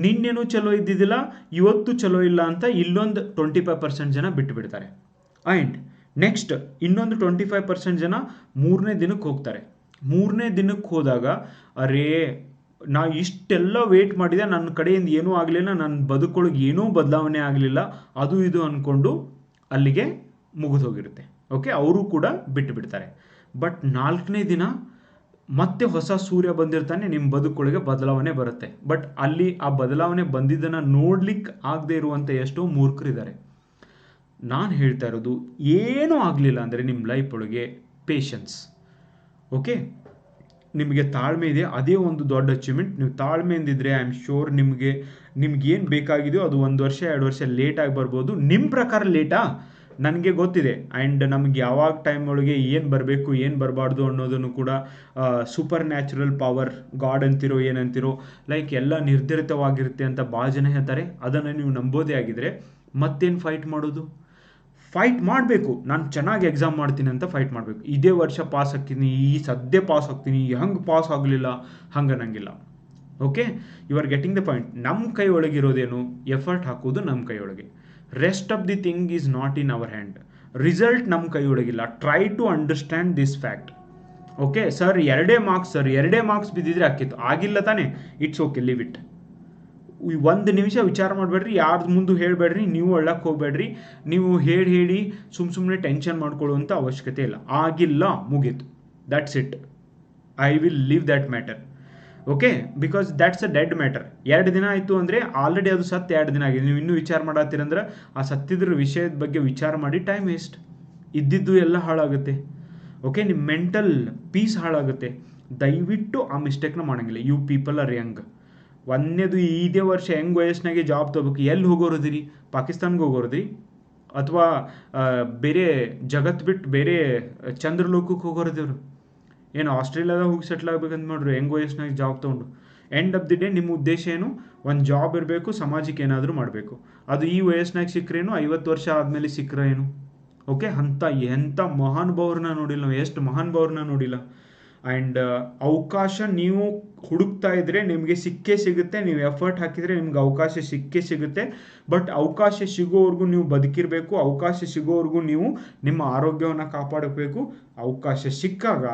ನಿನ್ನೇನು ಚಲೋ ಇದ್ದಿದ್ದಿಲ್ಲ, ಇವತ್ತು ಚಲೋ ಇಲ್ಲ ಅಂತ ಇಲ್ಲೊಂದು ಟ್ವೆಂಟಿ ಫೈವ್ ಪರ್ಸೆಂಟ್ ಜನ ಬಿಟ್ಟುಬಿಡ್ತಾರೆ ಆ್ಯಂಡ್ ನೆಕ್ಸ್ಟ್ ಇನ್ನೊಂದು ಟ್ವೆಂಟಿ ಫೈವ್ ಪರ್ಸೆಂಟ್ ಜನ ಮೂರನೇ ದಿನಕ್ಕೆ ಹೋಗ್ತಾರೆ. ಮೂರನೇ ದಿನಕ್ಕೆ ಹೋದಾಗ, ಅರೇ ನಾ ಇಷ್ಟೆಲ್ಲ ವೇಟ್ ಮಾಡಿದೆ, ನನ್ನ ಕಡೆಯಿಂದ ಏನೂ ಆಗಲಿಲ್ಲ, ನನ್ನ ಬದುಕೊಳಗೆ ಏನೂ ಬದಲಾವಣೆ ಆಗಲಿಲ್ಲ. ಅದು ಇದು ಅಂದ್ಕೊಂಡು ಅಲ್ಲಿಗೆ ಮುಗಿದೋಗಿರುತ್ತೆ ಓಕೆ ಅವರು ಕೂಡ ಬಿಟ್ಟು ಬಿಡ್ತಾರೆ. ಬಟ್ ನಾಲ್ಕನೇ ದಿನ ಮತ್ತೆ ಹೊಸ ಸೂರ್ಯ ಬಂದಿರ್ತಾನೆ ನಿಮ್ಮ ಬದುಕೊಳಗೆ ಬದಲಾವಣೆ ಬರುತ್ತೆ. ಬಟ್ ಅಲ್ಲಿ ಆ ಬದಲಾವಣೆ ಬಂದಿದ್ದನ್ನು ನೋಡ್ಲಿಕ್ಕೆ ಆಗದೆ ಇರುವಂಥ ಎಷ್ಟೋ ಮೂರ್ಖರಿದ್ದಾರೆ. ನಾನು ಹೇಳ್ತಾ ಇರೋದು, ಏನೂ ಆಗಲಿಲ್ಲ ಅಂದರೆ ನಿಮ್ಮ ಲೈಫ್ ಒಳಗೆ ಪೇಷನ್ಸ್ ಓಕೆ ನಿಮಗೆ ತಾಳ್ಮೆ ಇದೆ, ಅದೇ ಒಂದು ದೊಡ್ಡ ಅಚೀವ್ಮೆಂಟ್ ನೀವು ತಾಳ್ಮೆಯಿಂದಿದ್ರೆ ಐ ಆಮ್ ಶೋರ್ ನಿಮಗೆ, ನಿಮ್ಗೆ ಏನು ಬೇಕಾಗಿದೆಯೋ ಅದು ಒಂದು ವರ್ಷ, ಎರಡು ವರ್ಷ ಲೇಟಾಗಿ ಬರ್ಬೋದು. ನಿಮ್ಮ ಪ್ರಕಾರ ಲೇಟಾ ನನಗೆ ಗೊತ್ತಿದೆ. ಆ್ಯಂಡ್ ನಮ್ಗೆ ಯಾವಾಗ ಟೈಮ್ ಒಳಗೆ ಏನು ಬರಬೇಕು, ಏನು ಬರಬಾರ್ದು ಅನ್ನೋದನ್ನು ಕೂಡ ಸೂಪರ್ ನ್ಯಾಚುರಲ್ ಪವರ್ ಗಾಡ್ ಅಂತಿರೋ, ಏನಂತಿರೋ ಲೈಕ್ ಎಲ್ಲ ನಿರ್ಧರಿತವಾಗಿರುತ್ತೆ ಅಂತ ಭಾಳ ಜನ ಹೇಳ್ತಾರೆ. ಅದನ್ನು ನೀವು ನಂಬೋದೇ ಆಗಿದ್ರೆ ಮತ್ತೇನು ಫೈಟ್ ಮಾಡೋದು? ಫೈಟ್ ಮಾಡಬೇಕು. ನಾನು ಚೆನ್ನಾಗಿ ಎಕ್ಸಾಮ್ ಮಾಡ್ತೀನಿ ಅಂತ ಫೈಟ್ ಮಾಡಬೇಕು. ಇದೇ ವರ್ಷ ಪಾಸ್ ಆಗ್ತೀನಿ, ಈ ಸದ್ಯ ಪಾಸ್ ಆಗ್ತೀನಿ ಹಂಗೆ ಪಾಸ್ ಆಗಲಿಲ್ಲ, ಹಂಗೆ ಅನ್ನಂಗಿಲ್ಲ. Okay you are getting the point ನಮ್ಮ ಕೈ ಒಳಗಿರೋದೇನು ಎಫರ್ಟ್ ಹಾಕೋದು ನಮ್ಮ ಕೈ ಒಳಗೆ. Rest of the thing is not in our hand result ನಮ್ಮ ಕೈ ಒಳಗಿಲ್ಲ. Try to understand this fact okay sir ಎರಡೇ ಮಾರ್ಕ್ಸ್ ಸರ್ ಎರಡೇ ಮಾರ್ಕ್ಸ್ ಬಿದ್ದಿದ್ರೆ ಹಾಕಿತ್ತು ಆಗಿಲ್ಲ ತಾನೇ? ಇಟ್ಸ್ ಓಕೆ ಲಿವ್ ಇಟ್ ಒಂದು ನಿಮಿಷ ವಿಚಾರ ಮಾಡಬೇಡ್ರಿ, ಯಾರ್ದು ಮುಂದೆ ಹೇಳಬೇಡ್ರಿ, ನೀವು ಒಳ್ಳಕ್ಕೆ ಹೋಗಬೇಡ್ರಿ. ನೀವು ಹೇಳಿ ಹೇಳಿ ಸುಮ್ಮ ಸುಮ್ಮನೆ ಟೆನ್ಷನ್ ಮಾಡ್ಕೊಳ್ಳುವಂಥ ಅವಶ್ಯಕತೆ ಇಲ್ಲ. ಆಗಿಲ್ಲ, ಮುಗೀತು. That's it I will leave that matter okay because that's a dead matter ಎರಡು ದಿನ ಆಯಿತು ಅಂದರೆ ಆಲ್ರೆಡಿ ಅದು ಸತ್ತು ಎರಡು ದಿನ ಆಗಿದೆ. ನೀವು ಇನ್ನೂ ವಿಚಾರ ಮಾಡತ್ತೀರಂದ್ರೆ ಆ ಸತ್ತಿದ್ರ ವಿಷಯದ ಬಗ್ಗೆ ವಿಚಾರ ಮಾಡಿ ಟೈಮ್ ವೇಸ್ಟ್ ಇದ್ದಿದ್ದು ಎಲ್ಲ ಹಾಳಾಗುತ್ತೆ. ಓಕೆ ನಿಮ್ಮ ಮೆಂಟಲ್ ಪೀಸ್ ಹಾಳಾಗುತ್ತೆ. ದಯವಿಟ್ಟು ಆ ಮಿಸ್ಟೇಕ್ನ ಮಾಡೋಂಗಿಲ್ಲ. ಯು ಪೀಪಲ್ ಆರ್ ಯಂಗ್ ಒಂದನೇದು ಇದೇ ವರ್ಷ ಹೆಂಗ್ ವಯಸ್ಸಿನಾಗೆ ಜಾಬ್ ತಗೋಬೇಕು, ಎಲ್ಲಿ ಹೋಗೋರದಿರಿ? ಪಾಕಿಸ್ತಾನ್ಗೆ ಹೋಗೋರದ್ರಿ? ಅಥವಾ ಬೇರೆ ಜಗತ್ ಬಿಟ್ಟು ಬೇರೆ ಚಂದ್ರಲೋಕಕ್ಕೆ ಹೋಗೋರದಿವ್ರು ಏನು ಆಸ್ಟ್ರೇಲಿಯಾದಾಗ ಹೋಗಿ ಸೆಟ್ಲ್ ಆಗ್ಬೇಕಂತ ಮಾಡ್ರಿ ಹೆಂಗ್ ವಯಸ್ಸಿನಾಗೆ ಜಾಬ್ ತೊಗೊಂಡು? ಎಂಡ್ ಆಫ್ ದಿ ಡೇ ನಿಮ್ಮ ಉದ್ದೇಶ ಏನು? ಒಂದು ಜಾಬ್ ಇರಬೇಕು, ಸಮಾಜಕ್ಕೆ ಏನಾದರೂ ಮಾಡಬೇಕು. ಅದು ಈ ವಯಸ್ಸಿನಾಗ ಸಿಕ್ಕರೇನು ಐವತ್ತು ವರ್ಷ ಆದಮೇಲೆ ಸಿಕ್ಕರೆ ಏನು? ಓಕೆ ಅಂಥ ಎಂಥ ಮಹಾನುಭಾವ್ರನ್ನ ನೋಡಿಲ್ಲ ನಾವು, ಎಷ್ಟು ಮಹಾನುಭಾವ್ರನ್ನ ನೋಡಿಲ್ಲ. ಆ್ಯಂಡ್ ಅವಕಾಶ ನೀವು ಹುಡುಕ್ತಾ ಇದ್ರೆ ನಿಮಗೆ ಸಿಕ್ಕೇ ಸಿಗುತ್ತೆ. ನೀವು ಎಫರ್ಟ್ ಹಾಕಿದರೆ ನಿಮ್ಗೆ ಅವಕಾಶ ಸಿಕ್ಕೇ ಸಿಗುತ್ತೆ. ಬಟ್ ಅವಕಾಶ ಸಿಗೋವರೆಗೂ ನೀವು ಬದುಕಿರಬೇಕು. ಅವಕಾಶ ಸಿಗೋವರೆಗೂ ನೀವು ನಿಮ್ಮ ಆರೋಗ್ಯವನ್ನು ಕಾಪಾಡಬೇಕು. ಅವಕಾಶ ಸಿಕ್ಕಾಗ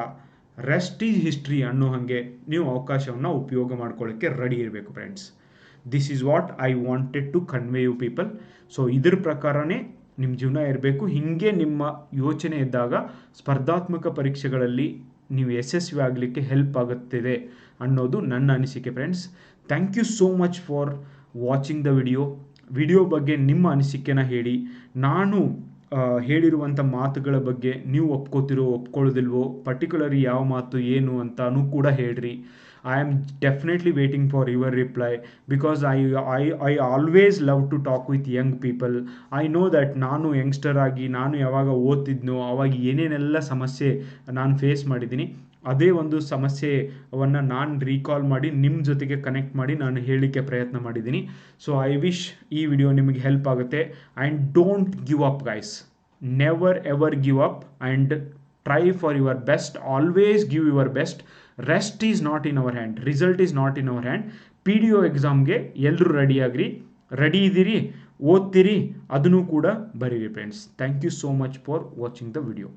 ರೆಸ್ಟ್ ಈಸ್ ಹಿಸ್ಟ್ರಿ ಅನ್ನೋ ಹಾಗೆ ನೀವು ಅವಕಾಶವನ್ನು ಉಪಯೋಗ ಮಾಡ್ಕೊಳ್ಳೋಕ್ಕೆ ರೆಡಿ ಇರಬೇಕು friends this is what I wanted to convey you people so ಇದ್ರ ಪ್ರಕಾರನೇ ನಿಮ್ಮ ಜೀವನ ಇರಬೇಕು. ಹೀಗೆ ನಿಮ್ಮ ಯೋಚನೆ ಇದ್ದಾಗ ಸ್ಪರ್ಧಾತ್ಮಕ ಪರೀಕ್ಷೆಗಳಲ್ಲಿ ನೀವು ಯಶಸ್ವಿ ಆಗಲಿಕ್ಕೆ ಹೆಲ್ಪ್ ಆಗುತ್ತಿದೆ ಅನ್ನೋದು ನನ್ನ ಅನಿಸಿಕೆ friends thank you so much for watching the video video ಬಗ್ಗೆ ನಿಮ್ಮ ಅನಿಸಿಕೆನ ಹೇಳಿ. ನಾನು ಹೇಳಿರುವಂಥ ಮಾತುಗಳ ಬಗ್ಗೆ ನೀವು ಒಪ್ಕೋತಿರೋ, ಒಪ್ಕೊಳ್ಳೋದಿಲ್ವೋ? ಪರ್ಟಿಕ್ಯುಲರ್ ಯಾವ ಮಾತು ಏನು ಅಂತಾನೂ ಕೂಡ ಹೇಳ್ರಿ. I am definitely waiting for your reply because I, I, I always love to talk with young people I know that ನಾನು ಯಂಗ್ಸ್ಟರ್ ಆಗಿ ನಾನು ಯಾವಾಗ ಓದ್ತಿದ್ನೋ ಅವಾಗ ಏನೇನೆಲ್ಲ ಸಮಸ್ಯೆ ನಾನು ಫೇಸ್ ಮಾಡಿದ್ದೀನಿ ಅದೇ ಒಂದು ಸಮಸ್ಯೆವನ್ನು ನಾನು ರೀಕಾಲ್ ಮಾಡಿ ನಿಮ್ಮ ಜೊತೆಗೆ ಕನೆಕ್ಟ್ ಮಾಡಿ ನಾನು ಹೇಳಲಿಕ್ಕೆ ಪ್ರಯತ್ನ ಮಾಡಿದ್ದೀನಿ. ಸೊ ಐ ವಿಶ್ ಈ ವಿಡಿಯೋ ನಿಮಗೆ ಹೆಲ್ಪ್ ಆಗುತ್ತೆ. And don't give up guys never ever give up and try for your best always give your best rest is not in our hand result is not in our hand P D O ಎಕ್ಸಾಮ್ಗೆ ಎಲ್ಲರೂ ready ಆಗ್ರಿ. Ready ಇದ್ದೀರಿ, ಓದ್ತೀರಿ, ಅದನ್ನು ಕೂಡ ಬರೀರಿ friends thank you so much for watching the video